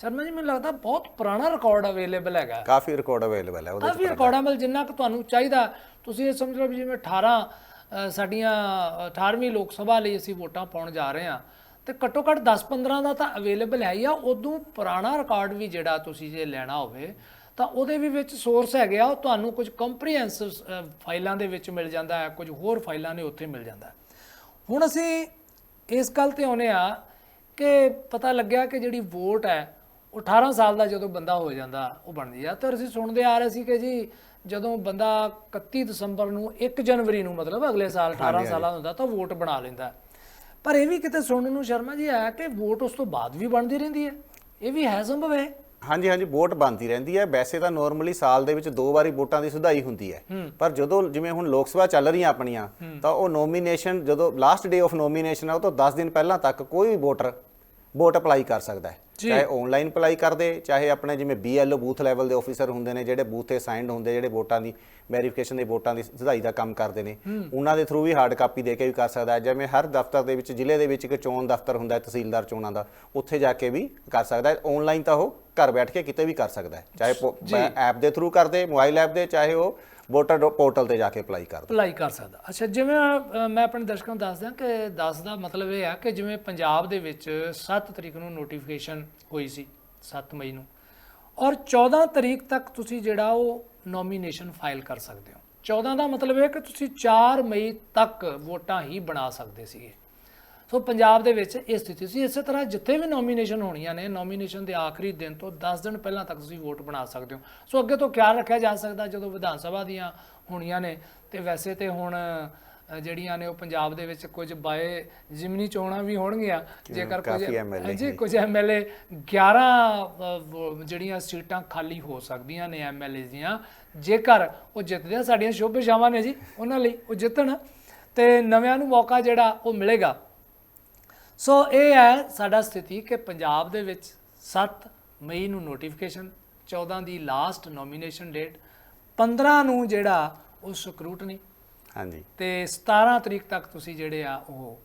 Speaker 1: ਸ਼ਰਮਾ ਜੀ ਮੈਨੂੰ ਲੱਗਦਾ ਬਹੁਤ ਪੁਰਾਣਾ ਰਿਕਾਰਡ ਅਵੇਲੇਬਲ ਹੈਗਾ।
Speaker 2: ਕਾਫੀ ਰਿਕਾਰਡ ਅਵੇਲੇਬਲ ਹੈ ਉਹਦੇ
Speaker 1: ਕਾਫੀ ਰਿਕਾਰਡਾਂ ਮਿਲ ਜਿੰਨਾ ਕੁ ਤੁਹਾਨੂੰ ਚਾਹੀਦਾ। ਤੁਸੀਂ ਇਹ ਸਮਝ ਲਓ ਵੀ ਜਿਵੇਂ 18 ਅ, ਸਾਡੀਆਂ 18ਵੀਂ ਲੋਕ ਸਭਾ ਲਈ ਅਸੀਂ ਵੋਟਾਂ ਪਾਉਣ ਜਾ ਰਹੇ ਹਾਂ ਤੇ ਘੱਟੋ ਘੱਟ 10-15 ਦਾ ਤਾਂ ਅਵੇਲੇਬਲ ਹੈ ਹੀ ਆ। ਉਦੋਂ ਪੁਰਾਣਾ ਰਿਕਾਰਡ ਵੀ ਜਿਹੜਾ ਤੁਸੀਂ ਜੇ ਲੈਣਾ ਹੋਵੇ ਤਾਂ ਉਹਦੇ ਵੀ ਵਿੱਚ ਸੋਰਸ ਹੈਗੇ ਆ। ਉਹ ਤੁਹਾਨੂੰ ਕੁਝ ਕੰਪਰੀਹੈਂਸਿਵ ਫਾਈਲਾਂ ਦੇ ਵਿੱਚ ਮਿਲ ਜਾਂਦਾ ਹੈ ਕੁਝ ਹੋਰ ਫਾਈਲਾਂ ਨੇ ਉੱਥੇ ਮਿਲ ਜਾਂਦਾ ਹੈ। ਹੁਣ ਅਸੀਂ ਇਸ ਗੱਲ ਤੇ ਆਉਨੇ ਆ ਕਿ ਪਤਾ ਲੱਗਿਆ ਕਿ ਜਿਹੜੀ ਵੋਟ ਹੈ ਉਹ 18 ਸਾਲ ਦਾ ਜਦੋਂ ਬੰਦਾ ਹੋ ਜਾਂਦਾ ਉਹ ਬਣਦੀ ਆ। ਤਾਂ ਅਸੀਂ ਸੁਣਦੇ ਆ ਰਹੇ ਸੀ ਕਿ ਜੀ ਜਦੋਂ ਬੰਦਾ 31 ਦਸੰਬਰ ਨੂੰ 1 ਜਨਵਰੀ ਨੂੰ ਮਤਲਬ ਅਗਲੇ ਸਾਲ 18 ਸਾਲਾਂ ਦਾ ਹੁੰਦਾ ਤਾਂ ਵੋਟ ਬਣਾ ਲੈਂਦਾ। ਪਰ ਇਹ ਵੀ ਕਿਤੇ ਸੁਣਨ ਨੂੰ ਸ਼ਰਮਾ ਜੀ ਆਇਆ ਕਿ ਵੋਟ ਉਸ ਤੋਂ ਬਾਅਦ ਵੀ ਬਣਦੀ ਰਹਿੰਦੀ ਹੈ। ਇਹ ਵੀ ਹੈ ਸੰਭਵ ਹੈ
Speaker 2: ਹਾਂਜੀ ਹਾਂਜੀ ਵੋਟ ਬਣਦੀ ਰਹਿੰਦੀ ਹੈ। ਵੈਸੇ ਤਾਂ ਨਾਰਮਲੀ ਸਾਲ ਦੇ ਵਿੱਚ ਦੋ ਵਾਰੀ ਵੋਟਾਂ ਦੀ ਸੁਧਾਈ ਹੁੰਦੀ ਹੈ। ਪਰ ਜਦੋਂ ਜਿਵੇਂ ਹੁਣ ਲੋਕ ਸਭਾ ਚੱਲ ਰਹੀਆਂ ਆਪਣੀਆਂ ਤਾਂ ਉਹ ਨੋਮੀਨੇਸ਼ਨ ਜਦੋਂ ਲਾਸਟ ਡੇ ਆਫ ਨੋਮੀਨੇਸ਼ਨ ਹੈ ਉਹ ਤੋਂ 10 ਦਿਨ ਪਹਿਲਾਂ ਤੱਕ ਕੋਈ ਵੀ ਵੋਟਰ ਵੋਟ ਅਪਲਾਈ ਕਰ ਸਕਦਾ ਹੈ। ਚਾਹੇ ਆਨਲਾਈਨ ਅਪਲਾਈ ਕਰਦੇ ਚਾਹੇ ਆਪਣੇ ਜਿਵੇਂ BLO ਬੂਥ ਲੈਵਲ ਦੇ ਆਫੀਸਰ ਹੁੰਦੇ ਨੇ ਜਿਹੜੇ ਬੂਥ ਤੇ ਸਾਈਨਡ ਹੁੰਦੇ ਜਿਹੜੇ ਵੋਟਾਂ ਦੀ ਵੈਰੀਫਿਕੇਸ਼ਨ ਦੇ ਵੋਟਾਂ ਦੀ ਸੁਧਾਈ ਦਾ ਕੰਮ ਕਰਦੇ ਨੇ। ਉਹਨਾਂ ਦੇ ਥਰੂ ਵੀ ਹਾਰਡ ਕਾਪੀ ਦੇ ਕੇ ਵੀ ਕਰ ਸਕਦਾ ਹੈ। ਜਿਵੇਂ ਹਰ ਦਫ਼ਤਰ ਦੇ ਵਿੱਚ ਜ਼ਿਲ੍ਹੇ ਦੇ ਵਿੱਚ ਇੱਕ ਚੋਣ ਦਫ਼ਤਰ ਹੁੰਦਾ ਹੈ ਤਹਿਸੀਲਦਾਰ ਚੋਣਾਂ ਦਾ ਉੱਥੇ ਜਾ ਕੇ ਵੀ ਕਰ ਸਕਦਾ ਹੈ। ਆਨਲਾਈਨ ਤਾਂ ਉਹ ਘਰ ਬੈਠ ਕੇ ਕਿਤੇ ਵੀ ਕਰ ਸਕਦਾ ਹੈ। ਚਾਹੇ ਐਪ ਦੇ ਥਰੂ ਕਰਦੇ ਮੋਬਾਈਲ ਐਪ ਦੇ ਚਾਹੇ ਉਹ ਵੋਟਰ ਪੋਰਟਲ ਤੇ ਜਾ ਕੇ ਅਪਲਾਈ ਕਰ
Speaker 1: ਅਪਲਾਈ ਕਰ ਸਕਦਾ। ਅੱਛਾ ਜਿਵੇਂ ਅ, ਮੈਂ ਆਪਣੇ ਦਰਸ਼ਕਾਂ ਨੂੰ ਦੱਸ ਕਿ 10 ਦਾ ਮਤਲਬ ਇਹ ਆ ਕਿ ਜਿਵੇਂ ਪੰਜਾਬ ਦੇ ਵਿੱਚ 7 ਤਰੀਕ ਨੂੰ ਨੋਟੀਫਿਕੇਸ਼ਨ ਹੋਈ ਸੀ 7 ਮਈ ਨੂੰ। ਔਰ 14 ਤਰੀਕ ਤੱਕ ਤੁਸੀਂ ਜਿਹੜਾ ਉਹ ਨੋਮੀਨੇਸ਼ਨ ਫਾਈਲ ਕਰ ਸਕਦੇ ਹੋ। 14 ਦਾ ਮਤਲਬ ਇਹ ਕਿ ਤੁਸੀਂ 4 ਮਈ ਤੱਕ ਵੋਟਾਂ ਹੀ ਬਣਾ ਸਕਦੇ ਸੀਗੇ। ਸੋ ਪੰਜਾਬ ਦੇ ਵਿੱਚ ਇਹ ਸਥਿਤੀ ਸੀ। ਇਸੇ ਤਰ੍ਹਾਂ ਜਿੱਥੇ ਵੀ ਨੋਮੀਨੇਸ਼ਨ ਹੋਣੀਆਂ ਨੇ ਨੋਮੀਨੇਸ਼ਨ ਦੇ ਆਖਰੀ ਦਿਨ ਤੋਂ 10 ਦਿਨ ਪਹਿਲਾਂ ਤੱਕ ਤੁਸੀਂ ਵੋਟ ਬਣਾ ਸਕਦੇ ਹੋ। ਸੋ ਅੱਗੇ ਤੋਂ ਖਿਆਲ ਰੱਖਿਆ ਜਾ ਸਕਦਾ ਜਦੋਂ ਵਿਧਾਨ ਸਭਾ ਦੀਆਂ ਹੋਣੀਆਂ ਨੇ ਤੇ ਵੈਸੇ ਤੇ ਹੁਣ ਜਿਹੜੀਆਂ ਨੇ ਉਹ ਪੰਜਾਬ ਦੇ ਵਿੱਚ ਕੁਝ ਬਾਏ ਜਿਮਨੀ ਚੋਣਾਂ ਵੀ ਹੋਣਗੀਆਂ। ਜੇਕਰ ਕੁਝ ਜੀ ਕੁਝ ਐਮਐਲਏ 11 ਅ, ਵ- ਜਿਹੜੀਆਂ ਸੀਟਾਂ ਖਾਲੀ ਹੋ ਸਕਦੀਆਂ ਨੇ ਐਮਐਲਏ ਦੀਆਂ। ਜੇਕਰ ਉਹ ਜਿੱਤਦੇ ਆ ਸਾਡੀਆਂ ਸ਼ੁਭ ਇਛਾਵਾਂ ਨੇ ਜੀ ਉਹਨਾਂ ਲਈ ਉਹ ਜਿੱਤਣ। ਤੇ ਨਵਿਆਂ ਨੂੰ ਮੌਕਾ ਜਿਹੜਾ ਉਹ ਮਿਲੇਗਾ। ਸੋ ਇਹ ਹੈ ਸਾਡਾ ਸਥਿਤੀ ਕਿ ਪੰਜਾਬ ਦੇ ਵਿੱਚ 7 ਮਈ ਨੂੰ ਨੋਟੀਫਿਕੇਸ਼ਨ 14 ਦੀ ਲਾਸਟ ਨੋਮੀਨੇਸ਼ਨ ਡੇਟ 15 ਨੂੰ ਜਿਹੜਾ ਉਹ ਸਕਰੂਟਨੀ
Speaker 2: ਹਾਂਜੀ।
Speaker 1: ਤੇ 17 ਤਰੀਕ ਤੱਕ ਤੁਸੀਂ ਜਿਹੜੇ ਆ ਉਹ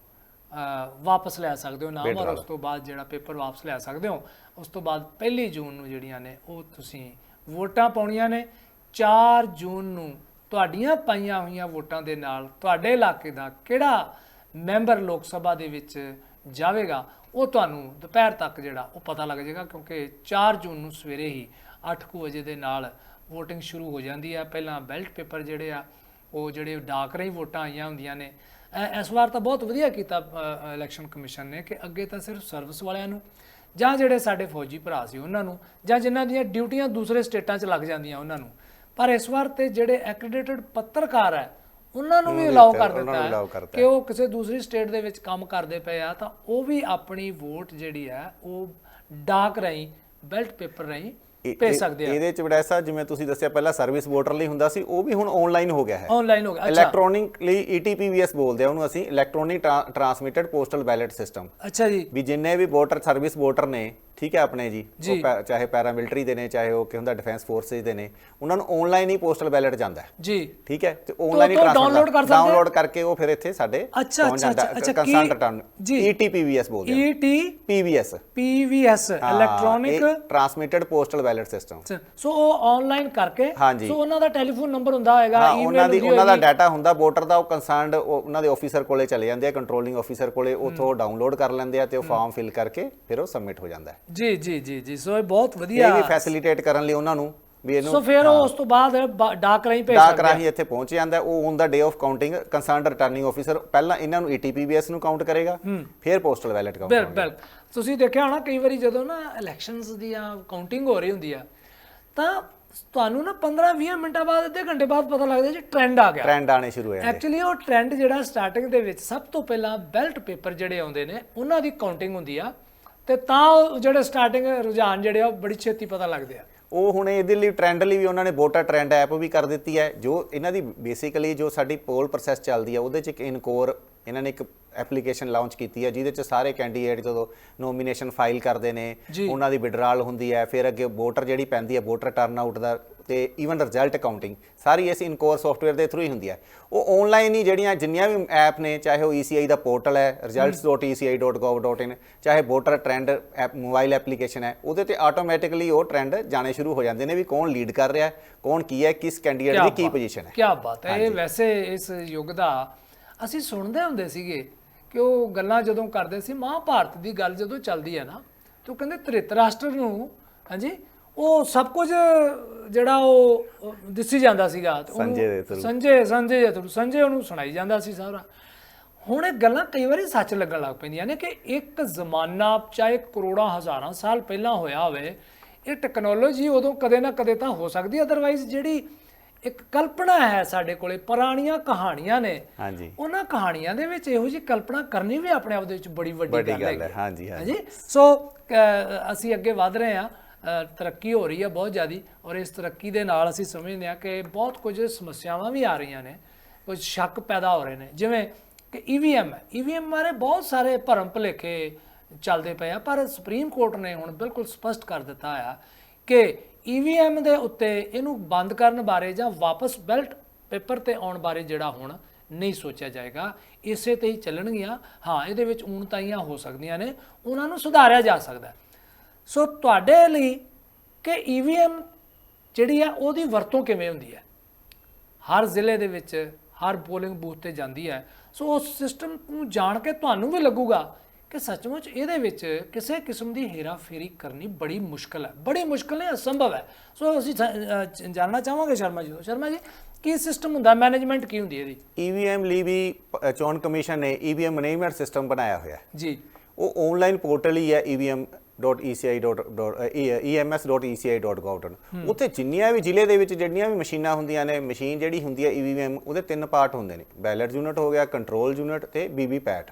Speaker 1: ਵਾਪਸ ਲੈ ਸਕਦੇ ਹੋ ਨਾਮ ਔਰ ਉਸ ਤੋਂ ਬਾਅਦ ਜਿਹੜਾ ਪੇਪਰ ਵਾਪਸ ਲੈ ਸਕਦੇ ਹੋ। ਉਸ ਤੋਂ ਬਾਅਦ ਪਹਿਲੀ ਜੂਨ ਨੂੰ ਜਿਹੜੀਆਂ ਨੇ ਉਹ ਤੁਸੀਂ ਵੋਟਾਂ ਪਾਉਣੀਆਂ ਨੇ। 4 ਜੂਨ ਨੂੰ ਤੁਹਾਡੀਆਂ ਪਾਈਆਂ ਹੋਈਆਂ ਵੋਟਾਂ ਦੇ ਨਾਲ ਤੁਹਾਡੇ ਇਲਾਕੇ ਦਾ ਕਿਹੜਾ ਮੈਂਬਰ ਲੋਕ ਸਭਾ ਦੇ ਵਿੱਚ ਜਾਵੇਗਾ, ਉਹ ਤੁਹਾਨੂੰ ਦੁਪਹਿਰ ਤੱਕ ਜਿਹੜਾ ਉਹ ਪਤਾ ਲੱਗ ਜਾਏਗਾ, ਕਿਉਂਕਿ 4 ਜੂਨ ਨੂੰ ਸਵੇਰੇ ਹੀ 8:00 ਵਜੇ ਦੇ ਨਾਲ VOTING ਸ਼ੁਰੂ ਹੋ ਜਾਂਦੀ ਹੈ। ਪਹਿਲਾਂ ਬੈਲਟ ਪੇਪਰ ਜਿਹੜੇ ਆ, ਉਹ ਜਿਹੜੇ ਡਾਕ ਰਹੀ ਵੋਟਾਂ ਆਈਆਂ ਹੁੰਦੀਆਂ ਨੇ। ਇਸ ਵਾਰ ਤਾਂ ਬਹੁਤ ਵਧੀਆ ਕੀਤਾ ਇਲੈਕਸ਼ਨ ਕਮਿਸ਼ਨ ਨੇ ਕਿ ਅੱਗੇ ਤਾਂ ਸਿਰਫ ਸਰਵਿਸ ਵਾਲਿਆਂ ਨੂੰ ਜਾਂ ਜਿਹੜੇ ਸਾਡੇ ਫੌਜੀ ਭਰਾ ਸੀ ਉਹਨਾਂ ਨੂੰ ਜਾਂ ਜਿਨ੍ਹਾਂ ਦੀਆਂ ਡਿਊਟੀਆਂ ਦੂਸਰੇ ਸਟੇਟਾਂ 'ਚ ਲੱਗ ਜਾਂਦੀਆਂ ਉਹਨਾਂ ਨੂੰ। ਪਰ ਇਸ ਵਾਰ ਤੇ ਜਿਹੜੇ ਐਕ੍ਰੈਡਿਟਡ ਪੱਤਰਕਾਰ ਹੈ ਉਹਨਾਂ ਨੂੰ ਵੀ ਅਲਾਉ ਕਰ ਦਿੱਤਾ ਹੈ ਕਿ ਉਹ ਕਿਸੇ ਦੂਸਰੀ ਸਟੇਟ ਦੇ ਵਿੱਚ ਕੰਮ ਕਰਦੇ ਪਏ ਆ ਤਾਂ ਉਹ ਵੀ ਆਪਣੀ ਵੋਟ ਜਿਹੜੀ ਹੈ ਉਹ ਡਾਕ ਰਾਹੀਂ ਬੈਲਟ ਪੇਪਰ ਰਾਹੀਂ ਭੇਜ ਸਕਦੇ ਆ।
Speaker 2: ਇਹਦੇ ਚ ਬੜਾ ਐਸਾ ਜਿਵੇਂ ਤੁਸੀਂ ਦੱਸਿਆ ਪਹਿਲਾਂ ਸਰਵਿਸ ਵੋਟਰ ਲਈ ਹੁੰਦਾ ਸੀ ਉਹ ਵੀ ਹੁਣ ਆਨਲਾਈਨ ਹੋ ਗਿਆ ਹੈ।
Speaker 1: ਆਨਲਾਈਨ ਹੋ ਗਿਆ ਅੱਛਾ।
Speaker 2: ਇਲੈਕਟ੍ਰੋਨਿਕਲੀ ETPVS ਬੋਲਦੇ ਆ ਉਹਨੂੰ ਅਸੀਂ electronic transmitted postal ballot system
Speaker 1: ਅੱਛਾ ਜੀ।
Speaker 2: ਵੀ ਜਿੰਨੇ ਵੀ ਵੋਟਰ ਸਰਵਿਸ ਵੋਟਰ ਨੇ ਠੀਕ ਹੈ ਆਪਣੇ ਜੀ। ਉਹ ਚਾਹੇ ਪੈਰਾਮਿਲਟਰੀ ਦੇ ਨੇ ਚਾਹੇ ਉਹ ਕਿ ਹੁੰਦਾ ਡਿਫੈਂਸ ਫੋਰਸਸ ਦੇ ਨੇ। ਉਹਨਾਂ ਨੂੰ ਆਨਲਾਈਨ ਹੀ ਪੋਸਟਲ ਬੈਲਟ ਜਾਂਦਾ ਹੈ।
Speaker 1: ਜੀ।
Speaker 2: ਠੀਕ ਹੈ? ਤੇ ਆਨਲਾਈਨ ਹੀ ਟ੍ਰਾਂਸਫਰ? ਡਾਊਨਲੋਡ ਕਰਕੇ ਉਹ ਫਿਰ ਇੱਥੇ ਸਾਡੇ
Speaker 1: ਅੱਛਾ,
Speaker 2: ਪਹੁੰਚ
Speaker 1: ਅੱਛਾ,
Speaker 2: ਜਾਂਦਾ।
Speaker 1: ਅੱਛਾ,
Speaker 2: ਕੰਸਰਟ
Speaker 1: ਕੀ-
Speaker 2: ਰਿਟਰਨ
Speaker 1: ਜੀ।
Speaker 2: ETPVS ਬੋਲਦੇ ਆ।
Speaker 1: ET
Speaker 2: PVS
Speaker 1: PVS electronic
Speaker 2: transmitted postal ballot system
Speaker 1: so ਉਹ ਆਨਲਾਈਨ ਕਰਕੇ। ਸੋ ਉਹਨਾਂ ਦਾ ਟੈਲੀਫੋਨ ਨੰਬਰ ਹੁੰਦਾ ਹੋਏਗਾ ਈਮੇਲ
Speaker 2: ਉਹਨਾਂ ਦੀ ਉਹਨਾਂ ਦਾ। ਡਾਟਾ ਹੁੰਦਾ ਵੋਟਰ ਦਾ ਉਹ ਕੰਸਰਨਡ ਉਹਨਾਂ ਦੇ ਆਫੀਸਰ ਕੋਲੇ ਚਲੇ ਜਾਂਦੇ ਆ ਕੰਟਰੋਲਿੰਗ ਆਫੀਸਰ ਕੋਲੇ ਉਥੋਂ ਡਾਊਨਲੋਡ ਕਰ ਲੈਂਦੇ ਆ ਤੇ ਉਹ ਫਾਰਮ ਫਿਲ ਕਰਕੇ ਫਿਰ ਉਹ ਸਬਮਿਟ ਹੋ ਜਾਂਦਾ ਹੈ।
Speaker 1: ਜੀ ਜੀ ਜੀ ਜੀ। ਸੋ ਇਹ ਬਹੁਤ
Speaker 2: ਇਹ
Speaker 1: ਵਧੀਆ
Speaker 2: ਵੀ ਫੈਸਿਲਿਟੇਟ ਕਰਨ ਲਈ ਉਹਨਾਂ ਨੂੰ ਵੀ ਇਹਨੂੰ
Speaker 1: ਸੋ ਫਿਰ ਉਹ ਉਸ ਤੋਂ ਬਾਅਦ ਬ- ਡਾਕ ਰਾਹੀਂ ਭੇਜ
Speaker 2: ਡਾਕ
Speaker 1: ਸਕਦੇ ਆ।
Speaker 2: ਰਾਹੀਂ ਇੱਥੇ ਪਹੁੰਚ ਜਾਂਦਾ ਹੈ। ਉਹ on the day of counting concerned returning officer ਪਹਿਲਾਂ ਇਹਨਾਂ ਨੂੰ E ETPBS ਨੂੰ ਕਾਊਂਟ ਕਰੇਗਾ ਫਿਰ ਪੋਸਟਲ ਬੈਲਟ ਕਾਊਂਟ
Speaker 1: ਬਿਲ ਬਿਲ। ਤੁਸੀਂ ਦੇਖਿਆ ਹੋਣਾ ਕਈ ਵਾਰੀ ਜਦੋਂ ਨਾ ਇਲੈਕਸ਼ਨਸ ਦੀਆਂ ਕਾਊਂਟਿੰਗ ਹੋ ਰਹੀ ਹੁੰਦੀ ਆ ਤਾਂ ਤੁਹਾਨੂੰ ਨਾ 15-20 ਮਿੰਟਾਂ ਬਾਅਦ ਅੱਧੇ ਘੰਟੇ ਬਾਅਦ ਪਤਾ ਲੱਗਦਾ ਜੀ ਟ੍ਰੈਂਡ ਆ ਗਿਆ।
Speaker 2: ਟ੍ਰੈਂਡ ਆਣੇ ਸ਼ੁਰੂ ਹੋ ਜਾਂਦੇ
Speaker 1: ਐਕਚੁਅਲੀ ਉਹ ਟ੍ਰੈਂਡ ਜਿਹੜਾ ਸਟਾਰਟਿੰਗ ਦੇ ਵਿੱਚ ਸਭ ਤੋਂ ਪਹਿਲਾਂ ਬੈਲਟ ਪੇਪਰ ਜਿਹੜੇ ਆਉਂਦੇ ਨੇ ਉਹਨਾਂ ਦੀ ਕਾਊਂਟਿੰਗ ਹੁੰਦੀ ਆ। ਤੇ ਤਾਂ ਉਹ ਜਿਹੜੇ ਸਟਾਰਟਿੰਗ ਰੁਝਾਨ ਜਿਹੜੇ ਆ ਉਹ ਬੜੀ ਛੇਤੀ ਪਤਾ ਲੱਗਦੇ ਆ।
Speaker 2: ਉਹ ਹੁਣ ਇਹਦੇ ਲਈ ਟ੍ਰੈਂਡ ਲਈ ਵੀ ਉਹਨਾਂ ਨੇ ਵੋਟਰ ਟ੍ਰੈਂਡ ਐਪ ਵੀ ਕਰ ਦਿੱਤੀ ਹੈ। ਜੋ ਇਹਨਾਂ ਦੀ ਬੇਸਿਕਲੀ ਜੋ ਸਾਡੀ ਪੋਲ ਪ੍ਰੋਸੈਸ ਚੱਲਦੀ ਹੈ ਉਹਦੇ ਚ ਇੱਕ ਇਨਕੋਰ ਇਹਨਾਂ ਨੇ ਇੱਕ ਐਪਲੀਕੇਸ਼ਨ ਲਾਂਚ ਕੀਤੀ ਹੈ ਜਿਹਦੇ ਚ ਸਾਰੇ ਕੈਂਡੀਡੇਟ ਜਦੋਂ ਨੋਮੀਨੇਸ਼ਨ ਫਾਈਲ ਕਰਦੇ ਨੇ ਉਹਨਾਂ ਦੀ ਵਿਡਰਾਲ ਹੁੰਦੀ ਹੈ ਫਿਰ ਅੱਗੇ ਵੋਟਰ ਜਿਹੜੀ ਪੈਂਦੀ ਹੈ ਵੋਟਰ ਟਰਨਆਊਟ ਦਾ ਤੇ ਈਵਨ ਰਿਜ਼ਲਟ ਕਾਊਂਟਿੰਗ ਸਾਰੀ ਇਸ ਇਨਕੋਰ ਸੌਫਟਵੇਅਰ ਦੇ ਥਰੂ ਹੀ ਹੁੰਦੀ ਹੈ। ਉਹ ਆਨਲਾਈਨ ਹੀ ਜਿਹੜੀਆਂ ਜਿੰਨੀਆਂ ਵੀ ਐਪ ਨੇ ਚਾਹੇ ਉਹ ECI ਦਾ ਪੋਰਟਲ ਹੈ results.eci.gov.in ਚਾਹੇ voter trend app mobile application ਹੈ ਉਹਦੇ ਤੇ ਆਟੋਮੈਟਿਕਲੀ ਉਹ ਟ੍ਰੈਂਡ ਜਾਣੇ ਸ਼ੁਰੂ ਹੋ ਜਾਂਦੇ ਨੇ ਵੀ ਕੌਣ ਲੀਡ ਕਰ ਰਿਹਾ ਹੈ, ਕੌਣ ਕੀ ਹੈ ਕਿਸ ਕੈਂਡੀਡੇਟ ਦੀ ਕੀ ਪੋਜੀਸ਼ਨ ਹੈ।
Speaker 1: ਕੀ ਬਾਤ ਹੈ। ਇਹ ਵੈਸੇ ਇਸ ਯੁੱਗ ਦਾ ਅਸੀਂ ਸੁਣਦੇ ਹੁੰਦੇ ਸੀਗੇ ਕਿ ਉਹ ਗੱਲਾਂ ਜਦੋਂ ਕਰਦੇ ਸੀ ਮਹਾਭਾਰਤ ਦੀ ਗੱਲ ਜਦੋਂ ਚੱਲਦੀ ਹੈ ਨਾ ਤੇ ਕਹਿੰਦੇ ਧ੍ਰਿਤਰਾਸ਼ਟਰ ਨੂੰ ਹਾਂਜੀ ਉਹ ਸਭ ਕੁਝ ਜਿਹੜਾ ਉਹ ਦਿਸੀ ਜਾਂਦਾ ਸੀਗਾ। ਤੇ ਉਹਨੂੰ-
Speaker 2: ਸੰਜੇ ਦੇ through।
Speaker 1: ਸੰਜੇ ਸੰਜੇ ਦੇ through, ਸੰਜੇ ਉਹਨੂੰ ਸੁਣਾਈ ਜਾਂਦਾ ਸੀ ਸਾਰਾ। ਹੁਣ ਇਹ ਗੱਲਾਂ ਕਈ ਵਾਰੀ ਸੱਚ ਲੱਗਣ ਲੱਗ ਪੈਂਦੀਆਂ ਨੇ ਕਿ ਇੱਕ ਜ਼ਮਾਨਾ ਚਾਹੇ ਕਰੋੜਾਂ ਹਜ਼ਾਰਾਂ ਸਾਲ ਪਹਿਲਾਂ ਹੋਇਆ ਹੋਵੇ ਇਹ ਟੈਕਨੋਲੋਜੀ ਉਦੋਂ ਕਦੇ ਨਾ ਕਦੇ ਤਾਂ ਹੋ ਸਕਦੀ ਅਦਰਵਾਈਜ਼ ਜਿਹੜੀ ਇੱਕ ਕਲਪਨਾ ਹੈ ਸਾਡੇ ਕੋਲੇ ਪੁਰਾਣੀਆਂ ਕਹਾਣੀਆਂ ਨੇ
Speaker 2: ਹਾਂਜੀ।
Speaker 1: ਉਹਨਾਂ ਕਹਾਣੀਆਂ ਦੇ ਵਿੱਚ ਇਹੋ ਜਿਹੀ ਕਲਪਨਾ ਕਰਨੀ ਵੀ ਆਪਣੇ ਆਪ ਦੇ ਵਿੱਚ ਬੜੀ ਵੱਡੀ
Speaker 2: ਵੱਡੀ
Speaker 1: ਗੱਲ
Speaker 2: ਗੱਲ
Speaker 1: ਹੈ।
Speaker 2: ਹੈ ਹਾਂਜੀ ਹਾਂਜੀ।
Speaker 1: ਸੋ ਅ, ਅਸੀਂ ਅੱਗੇ ਵਧ ਰਹੇ ਹਾਂ। ਤਰੱਕੀ ਹੋ ਰਹੀ ਹੈ ਬਹੁਤ ਜ਼ਿਆਦੀ ਔਰ ਇਸ ਤਰੱਕੀ ਦੇ ਨਾਲ ਅਸੀਂ ਸਮਝਦੇ ਹਾਂ ਕਿ ਬਹੁਤ ਕੁਝ ਸਮੱਸਿਆਵਾਂ ਵੀ ਆ ਰਹੀਆਂ ਨੇ, ਕੁਝ ਸ਼ੱਕ ਪੈਦਾ ਹੋ ਰਹੇ ਨੇ। ਜਿਵੇਂ ਕਿ ਈਵੀਐਮ ਹੈ। ਈਵੀਐਮ ਬਾਰੇ ਬਹੁਤ ਸਾਰੇ ਭਰਮ ਭੁਲੇਖੇ ਚੱਲਦੇ ਪਏ ਆ, ਪਰ ਸੁਪਰੀਮ ਕੋਰਟ ਨੇ ਹੁਣ ਬਿਲਕੁਲ ਸਪਸ਼ਟ ਕਰ ਦਿੱਤਾ ਆ ਕਿ ਈਵੀਐਮ ਦੇ ਉੱਤੇ ਇਹਨੂੰ ਬੰਦ ਕਰਨ ਬਾਰੇ ਜਾਂ ਵਾਪਸ ਬੈਲਟ ਪੇਪਰ ਤੇ ਆਉਣ ਬਾਰੇ ਜਿਹੜਾ ਹੁਣ ਨਹੀਂ ਸੋਚਿਆ ਜਾਏਗਾ, ਇਸੇ ਤੇ ਹੀ ਚੱਲਣਗੀਆਂ। ਹਾਂ, ਇਹਦੇ ਵਿੱਚ ਊਣਤਾਈਆਂ ਹੋ ਸਕਦੀਆਂ ਨੇ, ਉਹਨਾਂ ਨੂੰ ਸੁਧਾਰਿਆ ਜਾ ਸਕਦਾ ਹੈ। ਸੋ ਤੁਹਾਡੇ ਲਈ ਕਿ ਈਵੀਐਮ ਜਿਹੜੀ ਆ ਉਹਦੀ ਵਰਤੋਂ ਕਿਵੇਂ ਹੁੰਦੀ ਹੈ? ਹਰ ਜ਼ਿਲ੍ਹੇ ਦੇ ਵਿੱਚ ਹਰ ਪੋਲਿੰਗ ਬੂਥ ਤੇ ਜਾਂਦੀ ਹੈ। ਸੋ ਉਸ ਸਿਸਟਮ ਨੂੰ ਜਾਣ ਕੇ ਤੁਹਾਨੂੰ ਵੀ ਲੱਗੂਗਾ ਕਿ ਸੱਚਮੁੱਚ ਇਹਦੇ ਵਿੱਚ ਕਿਸੇ ਕਿਸਮ ਦੀ ਹੇਰਾਫੇਰੀ ਕਰਨੀ ਬੜੀ ਮੁਸ਼ਕਲ ਹੈ। ਬੜੀ ਮੁਸ਼ਕਲ ਹੈ ਅਸੰਭਵ ਹੈ। ਸੋ ਅਸੀਂ ਜਾਣਨਾ ਚਾਹਾਂਗੇ ਸ਼ਰਮਾ ਜੀ ਸ਼ਰਮਾ ਜੀ ਕੀ ਸਿਸਟਮ ਹੁੰਦਾ? ਮੈਨੇਜਮੈਂਟ ਕੀ ਹੁੰਦੀ ਹੈ ਇਹਦੀ?
Speaker 2: EVM ਲਈ ਵੀ ਚੋਣ ਕਮਿਸ਼ਨ ਨੇ EVM ਮੈਨੇਜਮੈਂਟ ਸਿਸਟਮ ਬਣਾਇਆ ਹੋਇਆ ਹੈ।
Speaker 1: ਜੀ।
Speaker 2: ਉਹ ਆਨਲਾਈਨ ਪੋਰਟਲ ਹੀ ਹੈ E E ems.eci.gov.in ਉੱਥੇ ਜਿੰਨੀਆਂ ਵੀ ਜ਼ਿਲ੍ਹੇ ਦੇ ਵਿੱਚ ਜਿਹੜੀਆਂ ਵੀ ਮਸ਼ੀਨਾਂ ਹੁੰਦੀਆਂ ਨੇ ਮਸ਼ੀਨ ਜਿਹੜੀ ਹੁੰਦੀ ਹੈ EVM ਉਹਦੇ ਤਿੰਨ ਪਾਰਟ ਹੁੰਦੇ ਨੇ। ਬੈਲਟ ਯੂਨਿਟ ਹੋ ਗਿਆ ਕੰਟਰੋਲ ਯੂਨਿਟ ਤੇ BB ਪੈਟ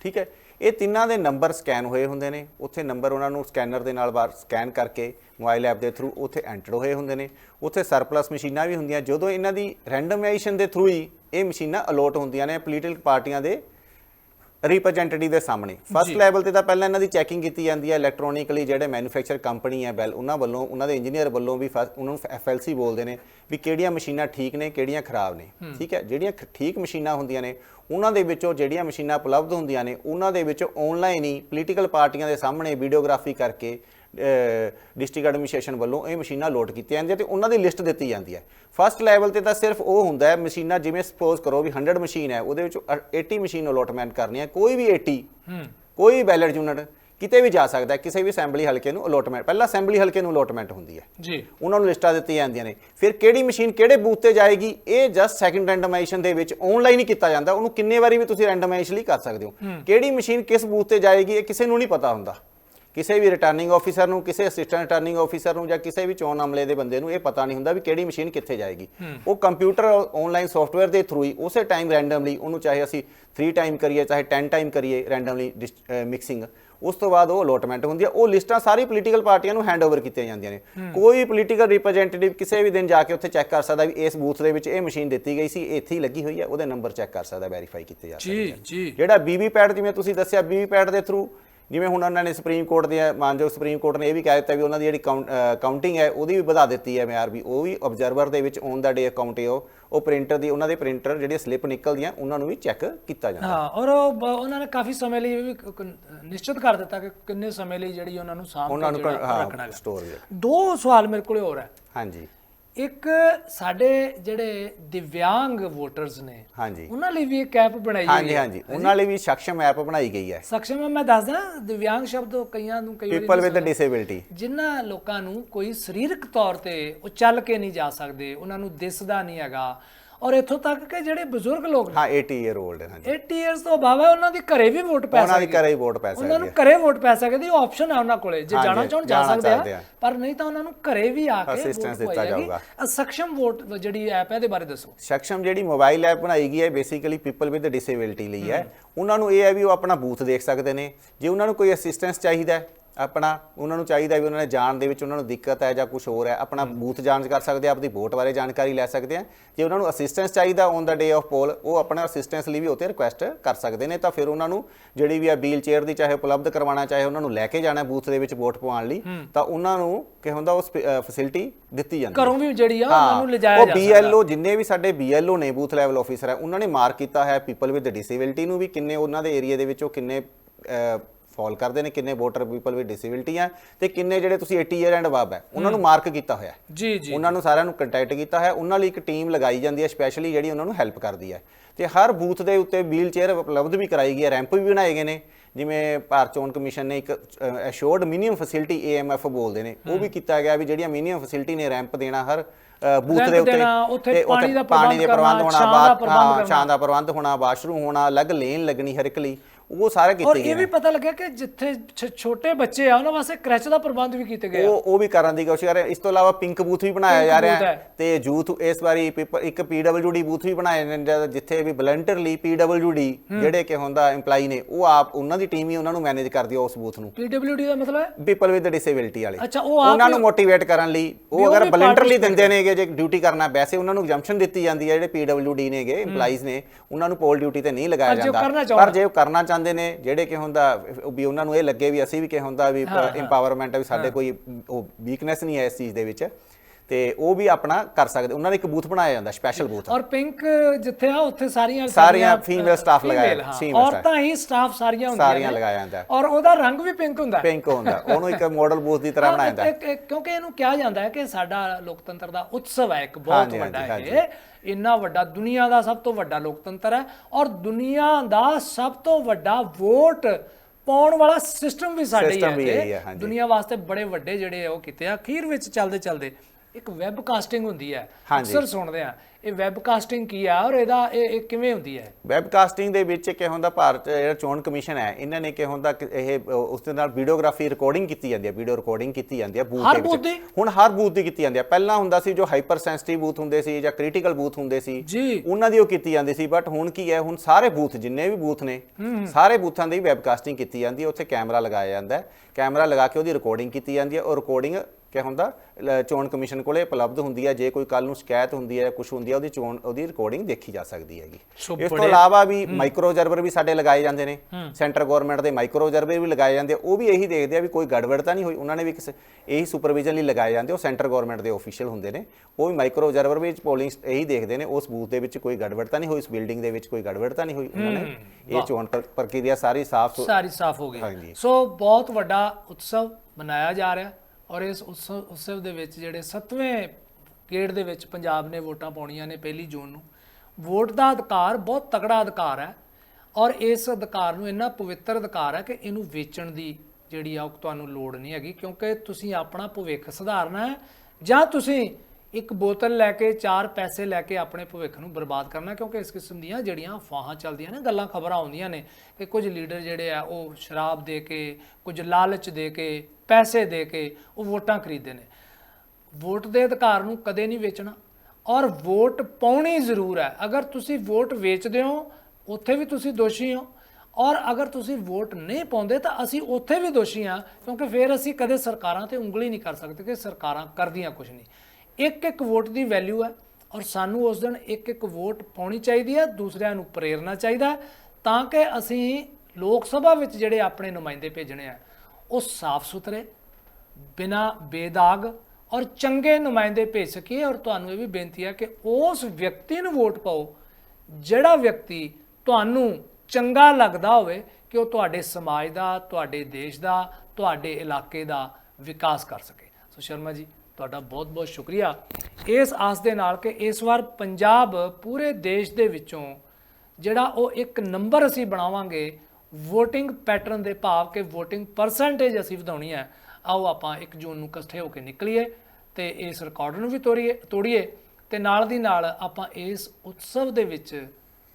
Speaker 2: ਠੀਕ ਹੈ? ਇਹ ਤਿੰਨਾਂ ਦੇ ਨੰਬਰ ਸਕੈਨ ਹੋਏ ਹੁੰਦੇ ਨੇ। ਉੱਥੇ ਨੰਬਰ ਉਹਨਾਂ ਨੂੰ ਸਕੈਨਰ ਦੇ ਨਾਲ ਬਾਰ ਸਕੈਨ ਕਰਕੇ ਮੋਬਾਈਲ ਐਪ ਦੇ ਥਰੂ ਉੱਥੇ ਐਂਟਰ ਹੋਏ ਹੁੰਦੇ ਨੇ। ਉੱਥੇ ਸਰਪਲਸ ਮਸ਼ੀਨਾਂ ਵੀ ਹੁੰਦੀਆਂ। ਜਦੋਂ ਇਹਨਾਂ ਦੀ ਰੈਂਡਮਾਈਜੇਸ਼ਨ ਦੇ ਥਰੂ ਹੀ ਇਹ ਮਸ਼ੀਨਾਂ ਅਲੋਟ ਹੁੰਦੀਆਂ ਨੇ। ਪੋਲੀਟੀਕਲ ਪਾਰਟੀਆਂ ਦੇ ਰਿਪਰੈਜ਼ੈਂਟੇਟਿਵ ਦੇ ਸਾਹਮਣੇ। ਫਸਟ ਲੈਵਲ ਤੇ ਤਾਂ ਪਹਿਲਾਂ ਇਹਨਾਂ ਦੀ ਚੈਕਿੰਗ ਕੀਤੀ ਜਾਂਦੀ ਹੈ ਇਲੈਕਟ੍ਰੋਨਿਕਲੀ ਜਿਹੜੇ ਮੈਨੂਫੈਕਚਰ ਕੰਪਨੀ ਹੈ ਬੈਲ ਉਹਨਾਂ ਵੱਲੋਂ ਉਹਨਾਂ ਦੇ ਇੰਜੀਨੀਅਰ ਵੱਲੋਂ ਵੀ ਉਹਨਾਂ ਨੂੰ ਐਫਐਲਸੀ ਬੋਲਦੇ ਨੇ ਵੀ ਕਿਹੜੀਆਂ ਮਸ਼ੀਨਾਂ ਠੀਕ ਨੇ ਕਿਹੜੀਆਂ ਖਰਾਬ ਨੇ। ਠੀਕ ਹੈ? ਜਿਹੜੀਆਂ ਠੀਕ ਮਸ਼ੀਨਾਂ ਹੁੰਦੀਆਂ ਨੇ ਉਹਨਾਂ ਦੇ ਵਿੱਚੋਂ ਜਿਹੜੀਆਂ ਮਸ਼ੀਨਾਂ ਉਪਲਬਧ ਹੁੰਦੀਆਂ ਨੇ ਉਹਨਾਂ ਦੇ ਵਿੱਚੋਂ ਆਨਲਾਈਨ ਹੀ ਪੋਲੀਟੀਕਲ ਪਾਰਟੀਆਂ ਦੇ ਸਾਹਮਣੇ ਵੀਡੀਓਗ੍ਰਾਫੀ ਕਰਕੇ ਡਿਸਟ੍ਰਿਕਟ ਐਡਮਿਨਿਸਟ੍ਰੇਸ਼ਨ ਵੱਲੋਂ ਇਹ ਮਸ਼ੀਨਾਂ ਲੋਡ ਕੀਤੀਆਂ ਜਾਂਦੀਆਂ ਤੇ ਉਹਨਾਂ ਦੀ ਲਿਸਟ ਦਿੱਤੀ ਜਾਂਦੀ ਹੈ। ਫਸਟ ਲੈਵਲ ਤੇ ਤਾਂ ਸਿਰਫ ਉਹ ਹੁੰਦਾ ਹੈ ਮਸ਼ੀਨਾਂ ਜਿਵੇਂ ਸਪੋਜ਼ ਕਰੋ ਵੀ 100 ਮਸ਼ੀਨ ਹੈ ਉਹਦੇ ਵਿੱਚੋਂ ਅ- 80 ਮਸ਼ੀਨ ਅਲੋਟਮੈਂਟ ਕਰਨੀ ਹੈ ਕੋਈ ਵੀ 80
Speaker 1: ਹੂੰ।
Speaker 2: ਕੋਈ ਬੈਲਟ ਯੂਨਿਟ ਕਿਤੇ ਵੀ ਜਾ ਸਕਦਾ ਕਿਸੇ ਵੀ ਅਸੈਂਬਲੀ ਹਲਕੇ ਨੂੰ ਅਲੋਟਮੈਂਟ ਪਹਿਲਾਂ ਅਸੈਂਬਲੀ ਹਲਕੇ ਨੂੰ ਅਲੋਟਮੈਂਟ ਹੁੰਦੀ ਹੈ।
Speaker 1: ਜੀ।
Speaker 2: ਉਹਨਾਂ ਨੂੰ ਲਿਸਟਾਂ ਦਿੱਤੀਆਂ ਜਾਂਦੀਆਂ ਨੇ। ਫਿਰ ਕਿਹੜੀ ਮਸ਼ੀਨ ਕਿਹੜੇ ਬੂਥ ਤੇ ਜਾਏਗੀ ਇਹ ਜਸਟ ਸੈਕੰਡ ਰੈਂਡਮਾਈਜੇਸ਼ਨ ਦੇ ਵਿੱਚ ਆਨਲਾਈਨ ਹੀ ਕੀਤਾ ਜਾਂਦਾ ਉਹਨੂੰ ਕਿੰਨੇ ਵਾਰੀ ਵੀ ਤੁਸੀਂ ਰੈਂਡਮਾਈਜ਼ਲੀ ਕਰ ਸਕਦੇ ਹੋ। ਕਿਹੜੀ ਮਸ਼ੀਨ ਕਿਸ ਬੂਥ ਤੇ ਜਾਏਗੀ ਇਹ ਕਿਸੇ ਨੂੰ ਨਹੀਂ ਪਤਾ ਹੁੰਦਾ। ਕਿਸੇ ਵੀ ਰਿਟਰਨਿੰਗ ਆਫੀਸਰ ਨੂੰ ਕਿਸੇ ਅਸਿਸਟੈਂਟ ਰਿਟਰਨਿੰਗ ਆਫੀਸਰ ਨੂੰ ਜਾਂ ਕਿਸੇ ਵੀ ਚੋਣ ਅਮਲੇ ਦੇ ਬੰਦੇ ਨੂੰ ਇਹ ਪਤਾ ਨਹੀਂ ਹੁੰਦਾ ਵੀ ਕਿਹੜੀ ਮਸ਼ੀਨ ਕਿੱਥੇ ਜਾਏਗੀ। ਉਹ ਕੰਪਿਊਟਰ ਆਨਲਾਈਨ ਸੌਫਟਵੇਅਰ ਦੇ ਥਰੂ ਹੀ ਉਸੇ ਟਾਈਮ ਰੈਂਡਮਲੀ ਉਹਨੂੰ ਚਾਹੇ ਅਸੀਂ 3 ਟਾਈਮ ਕਰੀਏ ਚਾਹੇ 10 ਟਾਈਮ ਕਰੀਏ ਰੈਂਡਮਲੀ ਮਿਕਸਿੰਗ ਉਸ ਤੋਂ ਬਾਅਦ ਉਹ ਅਲੋਟਮੈਂਟ ਹੁੰਦੀ ਹੈ। ਉਹ ਲਿਸਟਾਂ ਸਾਰੀ ਪੋਲੀਟੀਕਲ ਪਾਰਟੀਆਂ ਨੂੰ ਹੈਂਡਓਵਰ ਕੀਤੀਆਂ ਜਾਂਦੀਆਂ ਨੇ। ਕੋਈ ਪੋਲੀਟੀਕਲ ਰਿਪਰੈਜ਼ੈਂਟੇਟਿਵ ਕਿਸੇ ਵੀ ਦਿਨ ਜਾ ਕੇ ਉੱਥੇ ਚੈੱਕ ਕਰ ਸਕਦਾ ਵੀ ਇਸ ਬੂਥ ਦੇ ਵਿੱਚ ਇਹ ਮਸ਼ੀਨ ਦਿੱਤੀ ਗਈ ਸੀ ਇੱਥੇ ਹੀ ਲੱਗੀ ਹੋਈ ਹੈ ਉਹਦੇ ਨੰਬਰ ਚੈੱਕ ਕਰ ਸਕਦਾ ਵੈਰੀਫਾਈ ਕੀਤੇ ਜਾ ਸਕਦੇ
Speaker 1: ਜੀ ਜੀ।
Speaker 2: ਜਿਹੜਾ ਬੀਬੀ ਪੈਡ ਜਿਵੇਂ ਤੁਸੀਂ ਦੱਸਿਆ ਬੀਬੀ ਪੈਡ ਦੇ ਥਰੂ ਜਿਵੇਂ ਹੁਣ ਉਹਨਾਂ ਨੇ ਸੁਪਰੀਮ ਕੋਰਟ ਦੇ ਮਾਨਯੋਗ ਸੁਪਰੀਮ ਕੋਰਟ ਨੇ ਇਹ ਵੀ ਕਹਿ ਦਿੱਤਾ ਵੀ ਉਹਨਾਂ ਦੀ ਜਿਹੜੀ ਕਾਊਂਟਿੰਗ ਹੈ ਉਹਦੀ ਵੀ ਵਧਾ ਦਿੱਤੀ ਹੈ ਮਿਆਰ ਵੀ। ਉਹ ਵੀ ਆਬਜ਼ਰਵਰ ਦੇ ਵਿੱਚ ਔਨ ਦਾ ਡੇ ਅਕਾਊਂਟ ਹੈ ਉਹ। ਪ੍ਰਿੰਟਰ ਦੀ ਉਹਨਾਂ ਦੇ ਪ੍ਰਿੰਟਰ ਜਿਹੜੀ ਸਲਿੱਪ ਨਿਕਲਦੀਆਂ ਉਹਨਾਂ ਨੂੰ ਵੀ ਚੈੱਕ ਕੀਤਾ ਜਾਂਦਾ।
Speaker 1: ਹਾਂ ਔਰ ਉਹਨਾਂ ਨੇ ਕਾਫੀ ਸਮੇਂ ਲਈ ਵੀ ਨਿਸ਼ਚਿਤ ਕਰ ਦਿੱਤਾ ਕਿ ਕਿੰਨੇ ਸਮੇਂ ਲਈ ਜਿਹੜੀ ਉਹਨਾਂ ਨੂੰ ਸਾਂਭ ਕੇ ਰੱਖਣਾ
Speaker 2: ਹਾਂ
Speaker 1: ਹੈ।
Speaker 2: ਸਟੋਰ
Speaker 1: ਦੋ ਸਵਾਲ ਮੇਰੇ ਕੋਲੇ ਹੋਰ ਹੈ।
Speaker 2: ਹਾਂਜੀ।
Speaker 1: ਇੱਕ ਸਾਡੇ ਜਿਹੜੇ ਦਿਵਿਆਂਗ ਵੋਟਰਸ ਨੇ
Speaker 2: ਹਾਂਜੀ।
Speaker 1: ਉਹਨਾਂ ਲਈ ਵੀ ਇੱਕ ਐਪ ਬਣਾਈ ਗਈ
Speaker 2: ਹੈ। ਹਾਂਜੀ। ਉਹਨਾਂ ਲਈ ਵੀ ਸક્ષਮ ਐਪ ਬਣਾਈ ਗਈ ਹੈ।
Speaker 1: ਸਖਸ਼ਮ ਮੈਂ ਦੱਸਦਾ ਦਿਵਿਆਂਗ ਸ਼ਬਦ ਉਹ ਕਈਆਂ ਨੂੰ ਕਈ
Speaker 2: ਪੀਪਲ ਵਿਦ ਡਿਸੇਬਿਲਿਟੀ
Speaker 1: ਜਿਨ੍ਹਾਂ ਲੋਕਾਂ ਨੂੰ ਕੋਈ ਸਰੀਰਕ ਤੌਰ ਤੇ ਉਹ ਚੱਲ ਕੇ ਨਹੀਂ ਜਾ ਸਕਦੇ ਉਹਨਾਂ ਨੂੰ ਦਿਸਦਾ ਨਹੀਂ ਹੈਗਾ। ਔਰ ਇੱਥੋਂ ਤੱਕ ਕਿ ਜਿਹੜੇ ਬਜ਼ੁਰਗ ਲੋਕ ਨੇ
Speaker 2: ਹਾਂ 80 ਇਅਰ 올ਡ ਹੈ ਹਾਂਜੀ।
Speaker 1: 80 ਇਅਰਸ ਤੋਂ ਬਾਵਾ ਉਹਨਾਂ ਦੀ ਘਰੇ ਵੀ ਵੋਟ ਪੈ ਸਕਦੀ
Speaker 2: ਉਹਨਾਂ ਦੀ ਘਰੇ ਹੀ ਵੋਟ ਪੈ ਸਕਦੀ
Speaker 1: ਉਹਨਾਂ ਨੂੰ ਘਰੇ ਵੋਟ ਪੈ ਸਕਦੀ ਉਹ ਆਪਸ਼ਨ ਹੈ ਉਹਨਾਂ ਕੋਲੇ। ਜੇ ਜਾਣਾ ਚਾਹਣ ਜਾ ਸਕਦੇ ਆ। ਪਰ ਨਹੀਂ ਤਾਂ ਉਹਨਾਂ ਨੂੰ ਘਰੇ ਵੀ ਆ ਕੇ ਅਸਿਸਟੈਂਸ
Speaker 2: ਦਿੱਤਾ ਜਾਊਗਾ।
Speaker 1: ਸਖਸ਼ਮ ਵੋਟ ਜਿਹੜੀ ਐਪ ਹੈ ਇਹਦੇ ਬਾਰੇ ਦੱਸੋ।
Speaker 2: ਸਖਸ਼ਮ ਜਿਹੜੀ ਮੋਬਾਈਲ ਐਪ ਬਣਾਈ ਗਈ ਹੈ ਬੇਸਿਕਲੀ ਪੀਪਲ ਵਿਦ ਡਿਸੇਬਿਲਟੀ ਲਈ ਹੈ। ਉਹਨਾਂ ਨੂੰ ਇਹ ਹੈ ਵੀ ਉਹ ਆਪਣਾ ਬੂਥ ਦੇਖ ਸਕਦੇ ਨੇ। ਜੇ ਉਹਨਾਂ ਨੂੰ ਕੋਈ ਅਸਿਸਟੈਂਸ ਚਾਹੀਦਾ ਹੈ ਆਪਣਾ ਉਹਨਾਂ ਨੂੰ ਚਾਹੀਦਾ ਵੀ ਉਹਨਾਂ ਨੇ ਜਾਣ ਦੇ ਵਿੱਚ ਉਹਨਾਂ ਨੂੰ ਦਿੱਕਤ ਹੈ ਜਾਂ ਕੁਝ ਹੋਰ ਹੈ ਆਪਣਾ ਬੂਥ ਜਾਂਚ ਕਰ ਸਕਦੇ ਆ ਆਪਦੀ ਵੋਟ ਬਾਰੇ ਜਾਣਕਾਰੀ ਲੈ ਸਕਦੇ ਆ। ਜੇ ਉਹਨਾਂ ਨੂੰ ਅਸਿਸਟੈਂਸ ਚਾਹੀਦਾ ਔਨ ਦਾ ਡੇ ਆਫ ਪੋਲ ਉਹ ਆਪਣਾ ਅਸਿਸਟੈਂਸ ਲਈ ਵੀ ਉਤੇ ਰਿਕੁਐਸਟ ਕਰ ਸਕਦੇ ਨੇ ਤਾਂ ਫਿਰ ਉਹਨਾਂ ਨੂੰ ਜਿਹੜੀ ਵੀ ਆ ਵੀਲ ਚੇਅਰ ਦੀ ਚਾਹੇ ਉਪਲਬਧ ਕਰਵਾਉਣਾ ਚਾਹੇ ਉਹਨਾਂ ਨੂੰ ਲੈ ਕੇ ਜਾਣਾ ਬੂਥ ਦੇ ਵਿੱਚ ਵੋਟ ਪਵਾਉਣ ਲਈ ਤਾਂ ਉਹਨਾਂ ਨੂੰ ਕੀ ਹੁੰਦਾ ਉਸ ਫੈਸਿਲਿਟੀ ਦਿੱਤੀ ਜਾਂਦੀ
Speaker 1: ਘਰੋਂ ਵੀ ਜਿਹੜੀ ਆ ਉਹਨਾਂ ਨੂੰ ਲਿਜਾਇਆ
Speaker 2: ਉਹ
Speaker 1: ਜਾ ਸਕਦਾ।
Speaker 2: BLO ਜਿੰਨੇ ਵੀ ਸਾਡੇ BLO ਨੇ ਬੂਥ ਲੈਵਲ ਆਫੀਸਰ ਹੈ ਉਹਨਾਂ ਨੇ ਮਾਰਕ ਕੀਤਾ ਹੈ ਪੀਪਲ ਵਿਦ ਡਿਸੇਬਿਲਟੀ ਨੂੰ ਵੀ ਕਿੰਨੇ ਉਹਨਾਂ ਦੇ ਏਰੀਆ ਦੇ ਵਿੱਚ ਉਹ ਕਿੰਨੇ ਫਾਲ ਕਰਦੇ ਨੇ ਕਿੰਨੇ ਵੋਟਰ ਪੀਪਲ ਵਿਦ ਡਿਸੇਬਿਲਟੀ ਆ ਤੇ ਕਿੰਨੇ ਜਿਹੜੇ ਤੁਸੀਂ 80 ਇਅਰ ਐਂਡ ਅਬਵ ਹੈ ਉਹਨਾਂ ਨੂੰ ਮਾਰਕ ਕੀਤਾ ਹੋਇਆ
Speaker 1: ਜੀ ਜੀ
Speaker 2: ਉਹਨਾਂ ਨੂੰ ਸਾਰਿਆਂ ਨੂੰ ਕੰਟੈਕਟ ਕੀਤਾ ਹੈ। ਉਹਨਾਂ ਲਈ ਇੱਕ ਟੀਮ ਲਗਾਈ ਜਾਂਦੀ ਹੈ ਸਪੈਸ਼ਲੀ ਜਿਹੜੀ ਉਹਨਾਂ ਨੂੰ ਹੈਲਪ ਕਰਦੀ ਹੈ। ਤੇ ਹਰ ਬੂਥ ਦੇ ਉੱਤੇ ਵੀਲ ਚੇਅਰ ਉਪਲਬਧ ਵੀ ਕਰਾਈ ਗਈ ਹੈ ਰੈਂਪ ਵੀ ਬਣਾਏ ਗਏ ਨੇ। ਜਿਵੇਂ ਭਾਰਤ ਚੋਣ ਕਮਿਸ਼ਨ ਨੇ ਇੱਕ ਅਸ਼ੋਰਡ ਮਿਨੀਮਮ ਫੈਸਿਲਿਟੀ ਏਐਮਐਫ ਬੋਲਦੇ ਨੇ। ਉਹ ਵੀ ਕੀਤਾ ਗਿਆ ਵੀ ਜਿਹੜੀਆਂ ਮਿਨੀਮਮ ਫੈਸਿਲਿਟੀ ਨੇ ਰੈਂਪ ਦੇਣਾ ਹਰ ਬੂਥ ਦੇ ਉੱਤੇ। ਤੇ
Speaker 1: ਪਾਣੀ ਦਾ ਪ੍ਰਬੰਧ
Speaker 2: ਹੋਣਾ
Speaker 1: ਕਰਨਾ।
Speaker 2: ਛਾਂ ਦਾ ਪ੍ਰਬੰਧ ਹੋਣਾ ਵਾਸ਼ਰੂਮ ਹੋਣਾ ਅਲੱਗ ਲੇਨ ਲੱਗਣੀ ਹਰ ਇੱਕ ਲਈ। ਉਹ ਸਾਰੇ
Speaker 1: ਔਰ
Speaker 2: ਕੀਤੇ ਗਏ
Speaker 1: ਇਹ ਵੀ ਪਤਾ ਲੱਗਿਆ ਕਿ ਜਿੱਥੇ ਛੋਟੇ ਬੱਚੇ ਆ ਉਹਨਾਂ ਵਾਸਤੇ ਕ੍ਰੈਚ ਦਾ ਪ੍ਰਬੰਧ ਵੀ ਕੀਤੇ ਗਏ ਆ।
Speaker 2: ਉਹ ਉਹ ਵੀ ਕਰਨ ਦੀ ਕੋਸ਼ਿਸ਼ ਕਰ ਰਹੇ ਇਸ ਤੋਂ ਇਲਾਵਾ ਪਿੰਕ ਬੂਥ ਵੀ ਬਣਾਇਆ ਜਾ ਰਿਹਾ ਹੈ। ਤੇ ਯੂਥ ਇਸ ਵਾਰੀ ਇੱਕ ਪੀਡਬਲਯੂਡੀ ਬੂਥ ਵੀ ਬਣਾਏ ਨੇ ਜਦ- ਜਿੱਥੇ ਵੀ ਵਲੰਟੀਅਰਲੀ ਪੀਡਬਲਯੂਡੀ ਜਿਹੜੇ ਕਿ ਹੁੰਦਾ EMPLOYE ਨੇ ਉਹ ਆਪ ਉਹਨਾਂ ਦੀ ਟੀਮ ਹੀ ਉਹਨਾਂ ਨੂੰ ਮੈਨੇਜ ਕਰਦੀ ਹੈ ਉਸ ਬੂਥ ਨੂੰ।
Speaker 1: ਪੀਡਬਲਯੂਡੀ ਦਾ ਮਤਲਬ ਹੈ?
Speaker 2: ਪੀਪਲ ਵਿਦ ਡਿਸੇਬਿਲਟੀ ਵਾਲੇ।
Speaker 1: ਅੱਛਾ, ਉਹ
Speaker 2: ਉਹਨਾਂ ਨੂੰ ਮੋਟੀਵੇਟ ਕਰਨ ਲਈ ਉਹ ਅਗਰ ਵਲੰਟੀਅਰਲੀ ਦਿੰਦੇ ਨੇਗੇ ਜੇ ਡਿਊਟੀ ਕਰਨਾ ਵੈਸੇ ਉਹਨਾਂ ਨੂੰ ਐਗਜ਼ੈਂਪਸ਼ਨ ਦਿੱਤੀ ਜਾਂਦੀ ਹੈ ਜਿਹੜੇ ਪੀਡਬਲਯੂਡੀ ਨੇਗੇ EMPLOYEES ਨੇ ਉਹਨਾਂ ਨੂੰ ਪੋਲ ਡਿਊਟੀ ਤੇ ਨਹੀਂ ਲਗਾਇਆ ਜਾਂਦਾ। ਪਰ ਜੇ ਉਹ ਕਰਨਾ ਚਾਹੁੰਦੇ ਨੇ ਜਿਹੜੇ ਕਿ ਹੁੰਦਾ ਵੀ ਉਹਨਾਂ ਨੂੰ ਇਹ ਲੱਗੇ ਵੀ ਅਸੀਂ ਵੀ ਕਿ ਹੁੰਦਾ ਵੀ ਇੰਪਾਵਰਮੈਂਟ ਵੀ ਸਾਡੇ ਕੋਈ ਉਹ ਵੀਕਨੈਸ ਨਹੀਂ ਹੈ ਇਸ ਚੀਜ਼ ਦੇ ਵਿੱਚ। ਤੇ ਉਹ ਵੀ ਆਪਣਾ ਕਰ ਸਕਦੇ ਉਹਨਾਂ ਦਾ ਇੱਕ ਬੂਥ ਬਣਾਇਆ ਜਾਂਦਾ ਸਪੈਸ਼ਲ ਬੂਥ
Speaker 1: ਔਰ ਪਿੰਕ ਜਿੱਥੇ ਆ ਉੱਥੇ ਸਾਰੀਆਂ
Speaker 2: ਸਾਰੀਆਂ staff
Speaker 1: female,
Speaker 2: ਲਗਾਇਆ, female
Speaker 1: ਔਰਤਾਂ ਹੀ ਸਟਾਫ ਸਾਰੀਆਂ ਹੁੰਦੀਆਂ
Speaker 2: ਸਾਰੀਆਂ। ਲਗਾਇਆ ਜਾਂਦਾ।
Speaker 1: ਔਰ ਉਹਦਾ ਰੰਗ ਵੀ ਪਿੰਕ ਹੁੰਦਾ।
Speaker 2: ਪਿੰਕ ਹੁੰਦਾ ਉਹਨੂੰ ਇੱਕ ਮਾਡਲ ਬੂਥ ਦੀ ਤਰ੍ਹਾਂ ਬਣਾਇਆ ਜਾਂਦਾ
Speaker 1: ਕਿਉਂਕਿ ਇਹਨੂੰ ਕਿਹਾ ਜਾਂਦਾ ਹੈ ਕਿ ਸਾਡਾ ਲੋਕਤੰਤਰ ਦਾ ਉਤਸਵ ਹੈ ਇੱਕ ਬਹੁਤ ਵੱਡਾ ਹੈ ਇੰਨਾ ਵੱਡਾ ਦੁਨੀਆ ਦਾ ਸਭ ਤੋਂ ਵੱਡਾ ਲੋਕਤੰਤਰ ਹੈ ਔਰ ਦੁਨੀਆ ਦਾ ਸਭ ਤੋਂ ਵੱਡਾ ਵੋਟ ਪਾਉਣ ਵਾਲਾ ਸਿਸਟਮ ਵੀ ਸਾਡੇ ਹੀ ਹੈ। ਦੁਨੀਆ ਵਾਸਤੇ ਬੜੇ ਵੱਡੇ ਜਿਹੜੇ ਉਹ ਕੀਤੇ ਆ ਅਖੀਰ ਵਿੱਚ ਚੱਲਦੇ ਚੱਲਦੇ ਇੱਕ ਵੈਬ ਕਾਸਟਿੰਗ ਹੁੰਦੀ ਹੈ। ਅਕਸਰ ਸੁਣਦੇ ਆ ਇਹ ਵੈਬ ਕਾਸਟਿੰਗ ਕੀ ਆ ਔਰ ਇਹਦਾ ਇਹ ਕਿਵੇਂ ਹੁੰਦੀ ਹੈ?
Speaker 2: ਵੈਬਕਾਸਟਿੰਗ ਦੇ ਵਿੱਚ ਕੀ ਹੁੰਦਾ ਭਾਰਤ ਜਿਹੜਾ ਚੋਣ ਕਮਿਸ਼ਨ ਹੈ ਇਹਨਾਂ ਨੇ ਕੀ ਹੁੰਦਾ ਇਹ ਉਸ ਦੇ ਨਾਲ ਵੀਡੀਓਗ੍ਰਾਫੀ ਰਿਕਾਰਡਿੰਗ ਕੀਤੀ ਜਾਂਦੀ ਹੈ ਵੀਡੀਓ ਰਿਕਾਰਡਿੰਗ ਕੀਤੀ ਜਾਂਦੀ ਹੈ ਬੂਥ ਦੇ ਵਿੱਚ? ਹੁਣ ਹਰ ਬੂਥ ਦੀ ਕੀਤੀ ਜਾਂਦੀ ਹੈ। ਪਹਿਲਾਂ ਹੁੰਦਾ ਸੀ ਜੋ ਹਾਈਪਰ ਸੈਂਸਿਟਿਵ ਬੂਥ ਹੁੰਦੇ ਸੀ ਜਾਂ ਕ੍ਰਿਟੀਕਲ ਬੂਥ ਹੁੰਦੇ ਸੀ
Speaker 1: ਜੀ।
Speaker 2: ਉਹਨਾਂ ਦੀ ਉਹ ਕੀਤੀ ਜਾਂਦੀ ਸੀ ਬਟ ਹੁਣ ਕੀ ਹੈ ਹੁਣ ਸਾਰੇ ਬੂਥ ਜਿੰਨੇ ਵੀ ਬੂਥ ਨੇ ਸਾਰੇ ਬੂਥਾਂ ਦੀ ਵੈਬਕਾਸਟਿੰਗ ਕੀਤੀ ਜਾਂਦੀ ਹੈ ਉੱਥੇ ਕੈਮਰਾ ਲਗਾਇਆ ਜਾਂਦਾ ਹੈ। ਕੈਮਰਾ ਲਗਾ ਕੇ ਉਹਦੀ ਰਿਕਾਰਡਿੰਗ ਕੀਤੀ ਜਾਂਦੀ ਹੈ ਉਹ ਰਿਕਾਰਡਿੰਗ ਕਿ ਹੁੰਦਾ ਚੋਣ ਕਮਿਸ਼ਨ ਕੋਲੇ ਉਪਲਬਧ ਹੁੰਦੀ ਹੈ। ਜੇ ਕੋਈ ਕੱਲ ਨੂੰ ਸ਼ਿਕਾਇਤ ਹੁੰਦੀ ਹੈ ਕੁਝ ਹੁੰਦੀ ਹੈ ਉਹਦੀ ਚੋਣ ਉਹਦੀ ਰਿਕਾਰਡਿੰਗ ਦੇਖੀ ਜਾ ਸਕਦੀ ਹੈਗੀ। ਇਸ ਤੋਂ ਇਲਾਵਾ ਵੀ ਮਾਈਕਰੋ ਆਬਜ਼ਰਵਰ ਵੀ ਸਾਡੇ ਲਗਾਏ ਜਾਂਦੇ ਨੇ। ਸੈਂਟਰ ਗਵਰਨਮੈਂਟ ਦੇ ਮਾਈਕਰੋ ਆਬਜ਼ਰਵਰ ਵੀ ਲਗਾਏ ਜਾਂਦੇ ਆ, ਉਹ ਵੀ ਇਹੀ ਦੇਖਦੇ ਆ ਵੀ ਕੋਈ ਗੜਬੜ ਤਾਂ ਨਹੀਂ ਹੋਈ। ਉਹਨਾਂ ਨੇ ਵੀ ਕਿਸੇ ਇਹੀ ਸੁਪਰਵਿਜ਼ਨ ਲਈ ਲਗਾਏ ਜਾਂਦੇ ਉਹ ਸੈਂਟਰ ਗਵਰਨਮੈਂਟ ਦੇ ਆਫੀਸ਼ੀਅਲ ਹੁੰਦੇ ਨੇ। ਉਹ ਵੀ ਮਾਈਕਰੋ ਆਬਜ਼ਰਵਰ ਵਿੱਚ ਪੋਲਿੰਗ ਇਹੀ ਦੇਖਦੇ ਨੇ। ਉਸ ਬੂਥ ਦੇ ਵਿੱਚ ਕੋਈ ਗੜਬੜ ਤਾਂ ਨਹੀਂ ਹੋਈ। ਉਸ ਬਿਲਡਿੰਗ ਦੇ ਵਿੱਚ ਕੋਈ ਗੜਬੜ ਤਾਂ ਨਹੀਂ ਹੋਈ। ਉਹਨਾਂ ਨੇ ਇਹ ਚੋਣ ਪ੍ਰ- ਪ੍ਰਕਿਰਿਆ ਸਾਰੀ ਸਾਫ਼
Speaker 1: ਸਾਰੀ ਸਾਫ਼ ਹੋ ਗਈ। ਸੋ ਬਹੁਤ ਵੱਡਾ ਉਤਸਵ ਮਨਾਇਆ ਜਾ ਰਿਹਾ ਔਰ ਇਸ ਉਤਸਵ ਉਤਸਵ ਦੇ ਵਿੱਚ ਜਿਹੜੇ 7ਵੇਂ ਗੇੜ ਦੇ ਵਿੱਚ ਪੰਜਾਬ ਨੇ ਵੋਟਾਂ ਪਾਉਣੀਆਂ ਨੇ ਪਹਿਲੀ ਜੂਨ ਨੂੰ। ਵੋਟ ਦਾ ਅਧਿਕਾਰ ਬਹੁਤ ਤਕੜਾ ਅਧਿਕਾਰ ਹੈ ਔਰ ਇਸ ਅਧਿਕਾਰ ਨੂੰ ਇੰਨਾ ਪਵਿੱਤਰ ਅਧਿਕਾਰ ਹੈ ਕਿ ਇਹਨੂੰ ਵੇਚਣ ਦੀ ਜਿਹੜੀ ਆ ਉਹ ਤੁਹਾਨੂੰ ਲੋੜ ਨਹੀਂ ਹੈਗੀ, ਕਿਉਂਕਿ ਤੁਸੀਂ ਆਪਣਾ ਭਵਿੱਖ ਸੁਧਾਰਨਾ ਹੈ ਜਾਂ ਤੁਸੀਂ ਇੱਕ ਬੋਤਲ ਲੈ ਕੇ, ਚਾਰ ਪੈਸੇ ਲੈ ਕੇ ਆਪਣੇ ਭਵਿੱਖ ਨੂੰ ਬਰਬਾਦ ਕਰਨਾ ਕਿਉਂਕਿ ਇਸ ਕਿਸਮ ਦੀਆਂ ਜਿਹੜੀਆਂ ਅਫਵਾਹਾਂ ਚੱਲਦੀਆਂ ਨੇ, ਗੱਲਾਂ ਖਬਰਾਂ ਆਉਂਦੀਆਂ ਨੇ ਕਿ ਕੁਝ ਲੀਡਰ ਜਿਹੜੇ ਆ ਉਹ ਸ਼ਰਾਬ ਦੇ ਕੇ, ਕੁਝ ਲਾਲਚ ਦੇ ਕੇ, ਪੈਸੇ ਦੇ ਕੇ ਉਹ ਵੋਟਾਂ ਖਰੀਦਦੇ ਨੇ। ਵੋਟ ਦੇ ਅਧਿਕਾਰ ਨੂੰ ਕਦੇ ਨਹੀਂ ਵੇਚਣਾ। ਔਰ ਵੋਟ ਪਾਉਣੀ ਜ਼ਰੂਰ ਹੈ। ਅਗਰ ਤੁਸੀਂ ਵੋਟ ਵੇਚਦੇ ਹੋ, ਉੱਥੇ ਵੀ ਤੁਸੀਂ ਦੋਸ਼ੀ ਹੋ। ਔਰ ਅਗਰ ਤੁਸੀਂ ਵੋਟ ਨਹੀਂ ਪਾਉਂਦੇ, ਤਾਂ ਅਸੀਂ ਉੱਥੇ ਵੀ ਦੋਸ਼ੀ ਹਾਂ, ਕਿਉਂਕਿ ਫਿਰ ਅਸੀਂ ਕਦੇ ਸਰਕਾਰਾਂ ਤੇ ਉਂਗਲੀ ਨਹੀਂ ਕਰ ਸਕਦੇ ਕਿ ਸਰਕਾਰਾਂ ਕਰਦੀਆਂ ਕੁਝ ਨਹੀਂ। ਇੱਕ ਇੱਕ ਵੋਟ ਦੀ ਵੈਲਿਊ ਹੈ ਔਰ ਸਾਨੂੰ ਉਸ ਦਿਨ ਇੱਕ ਇੱਕ ਵੋਟ ਪਾਉਣੀ ਚਾਹੀਦੀ ਹੈ, ਦੂਸਰਿਆਂ ਨੂੰ ਪ੍ਰੇਰਨਾ ਚਾਹੀਦਾ ਤਾਂ ਕਿ ਅਸੀਂ ਲੋਕ ਸਭਾ ਵਿੱਚ ਜਿਹੜੇ ਆਪਣੇ ਨੁਮਾਇੰਦੇ ਭੇਜਣੇ ਆ, ਉਹ ਸਾਫ਼ ਸੁਥਰੇ ਬਿਨਾ ਬੇਦਾਗ ਔਰ ਚੰਗੇ ਨੁਮਾਇੰਦੇ ਭੇਜ ਸਕੀਏ ਔਰ ਤੁਹਾਨੂੰ ਇਹ ਵੀ ਬੇਨਤੀ ਹੈ ਕਿ ਉਸ ਵਿਅਕਤੀ ਨੂੰ ਵੋਟ ਪਾਓ ਜਿਹੜਾ ਵਿਅਕਤੀ ਤੁਹਾਨੂੰ ਚੰਗਾ ਲੱਗਦਾ ਹੋਵੇ ਕਿ ਉਹ ਤੁਹਾਡੇ ਸਮਾਜ ਦਾ, ਤੁਹਾਡੇ ਦੇਸ਼ ਦਾ, ਤੁਹਾਡੇ ਇਲਾਕੇ ਦਾ ਵਿਕਾਸ ਕਰ ਸਕੇ। ਸੋ ਸ਼ਰਮਾ ਜੀ, ਤੁਹਾਡਾ ਬਹੁਤ ਬਹੁਤ ਸ਼ੁਕਰੀਆ। ਇਸ ਆਸ ਦੇ ਨਾਲ ਕਿ ਇਸ ਵਾਰ ਪੰਜਾਬ ਪੂਰੇ ਦੇਸ਼ ਦੇ ਵਿੱਚੋਂ ਜਿਹੜਾ ਉਹ ਇੱਕ ਨੰਬਰ ਅਸੀਂ ਬਣਾਵਾਂਗੇ VOTING ਪੈਟਰਨ ਦੇ ਭਾਵ ਕਿ VOTING ਪਰਸੈਂਟੇਜ ਅਸੀਂ ਵਧਾਉਣੀ ਹੈ ਆਓ ਆਪਾਂ 1 ਜੂਨ ਨੂੰ ਇਕੱਠੇ ਹੋ ਕੇ ਨਿਕਲੀਏ ਤੇ ਇਸ ਰਿਕਾਰਡ ਨੂੰ ਵੀ ਤੋੜੀਏ ਤੋੜੀਏ ਤੇ ਨਾਲ ਦੀ ਨਾਲ ਆਪਾਂ ਇਸ ਉਤਸਵ ਦੇ ਵਿੱਚ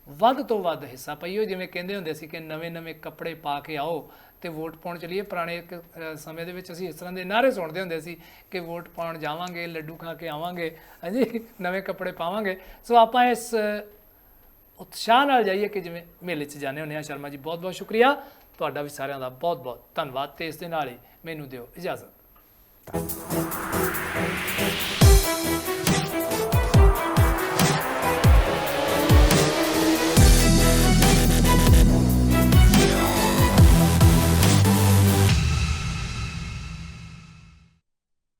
Speaker 1: ਵੱਧ ਤੋਂ ਵੱਧ ਹਿੱਸਾ ਪਾਈਓ ਜਿਵੇਂ ਕਹਿੰਦੇ ਹੁੰਦੇ ਸੀ ਕਿ ਨਵੇਂ-ਨਵੇਂ ਕੱਪੜੇ ਪਾ ਕੇ ਆਓ ਤੇ ਵੋਟ ਪਾਉਣ ਚਲੀਏ। ਪੁਰਾਣੇ ਇੱਕ, ਸਮੇਂ ਦੇ ਵਿੱਚ ਅਸੀਂ ਇਸ ਤਰ੍ਹਾਂ ਦੇ ਨਾਅਰੇ ਸੁਣਦੇ ਹੁੰਦੇ ਸੀ ਕਿ ਵੋਟ ਪਾਉਣ ਜਾਵਾਂਗੇ ਲੱਡੂ ਖਾ ਕੇ ਆਵਾਂਗੇ ਹਾਂਜੀ ਨਵੇਂ ਕੱਪੜੇ ਪਾਵਾਂਗੇ। ਸੋ ਆਪਾਂ ਇਸ ਉਤਸ਼ਾਹ ਨਾਲ ਜਾਈਏ ਕਿ ਜਿਵੇਂ ਮੇਲੇ 'ਚ ਜਾਂਦੇ ਹੁੰਦੇ ਆ ਸ਼ਰਮਾ ਜੀ ਬਹੁਤ ਬਹੁਤ ਸ਼ੁਕਰੀਆ। ਤੁਹਾਡਾ ਵੀ ਸਾਰਿਆਂ ਦਾ ਬਹੁਤ ਬਹੁਤ ਧੰਨਵਾਦ ਤੇ ਇਸ ਦੇ ਨਾਲ ਹੀ ਮੈਨੂੰ ਦਿਓ ਇਜਾਜ਼ਤ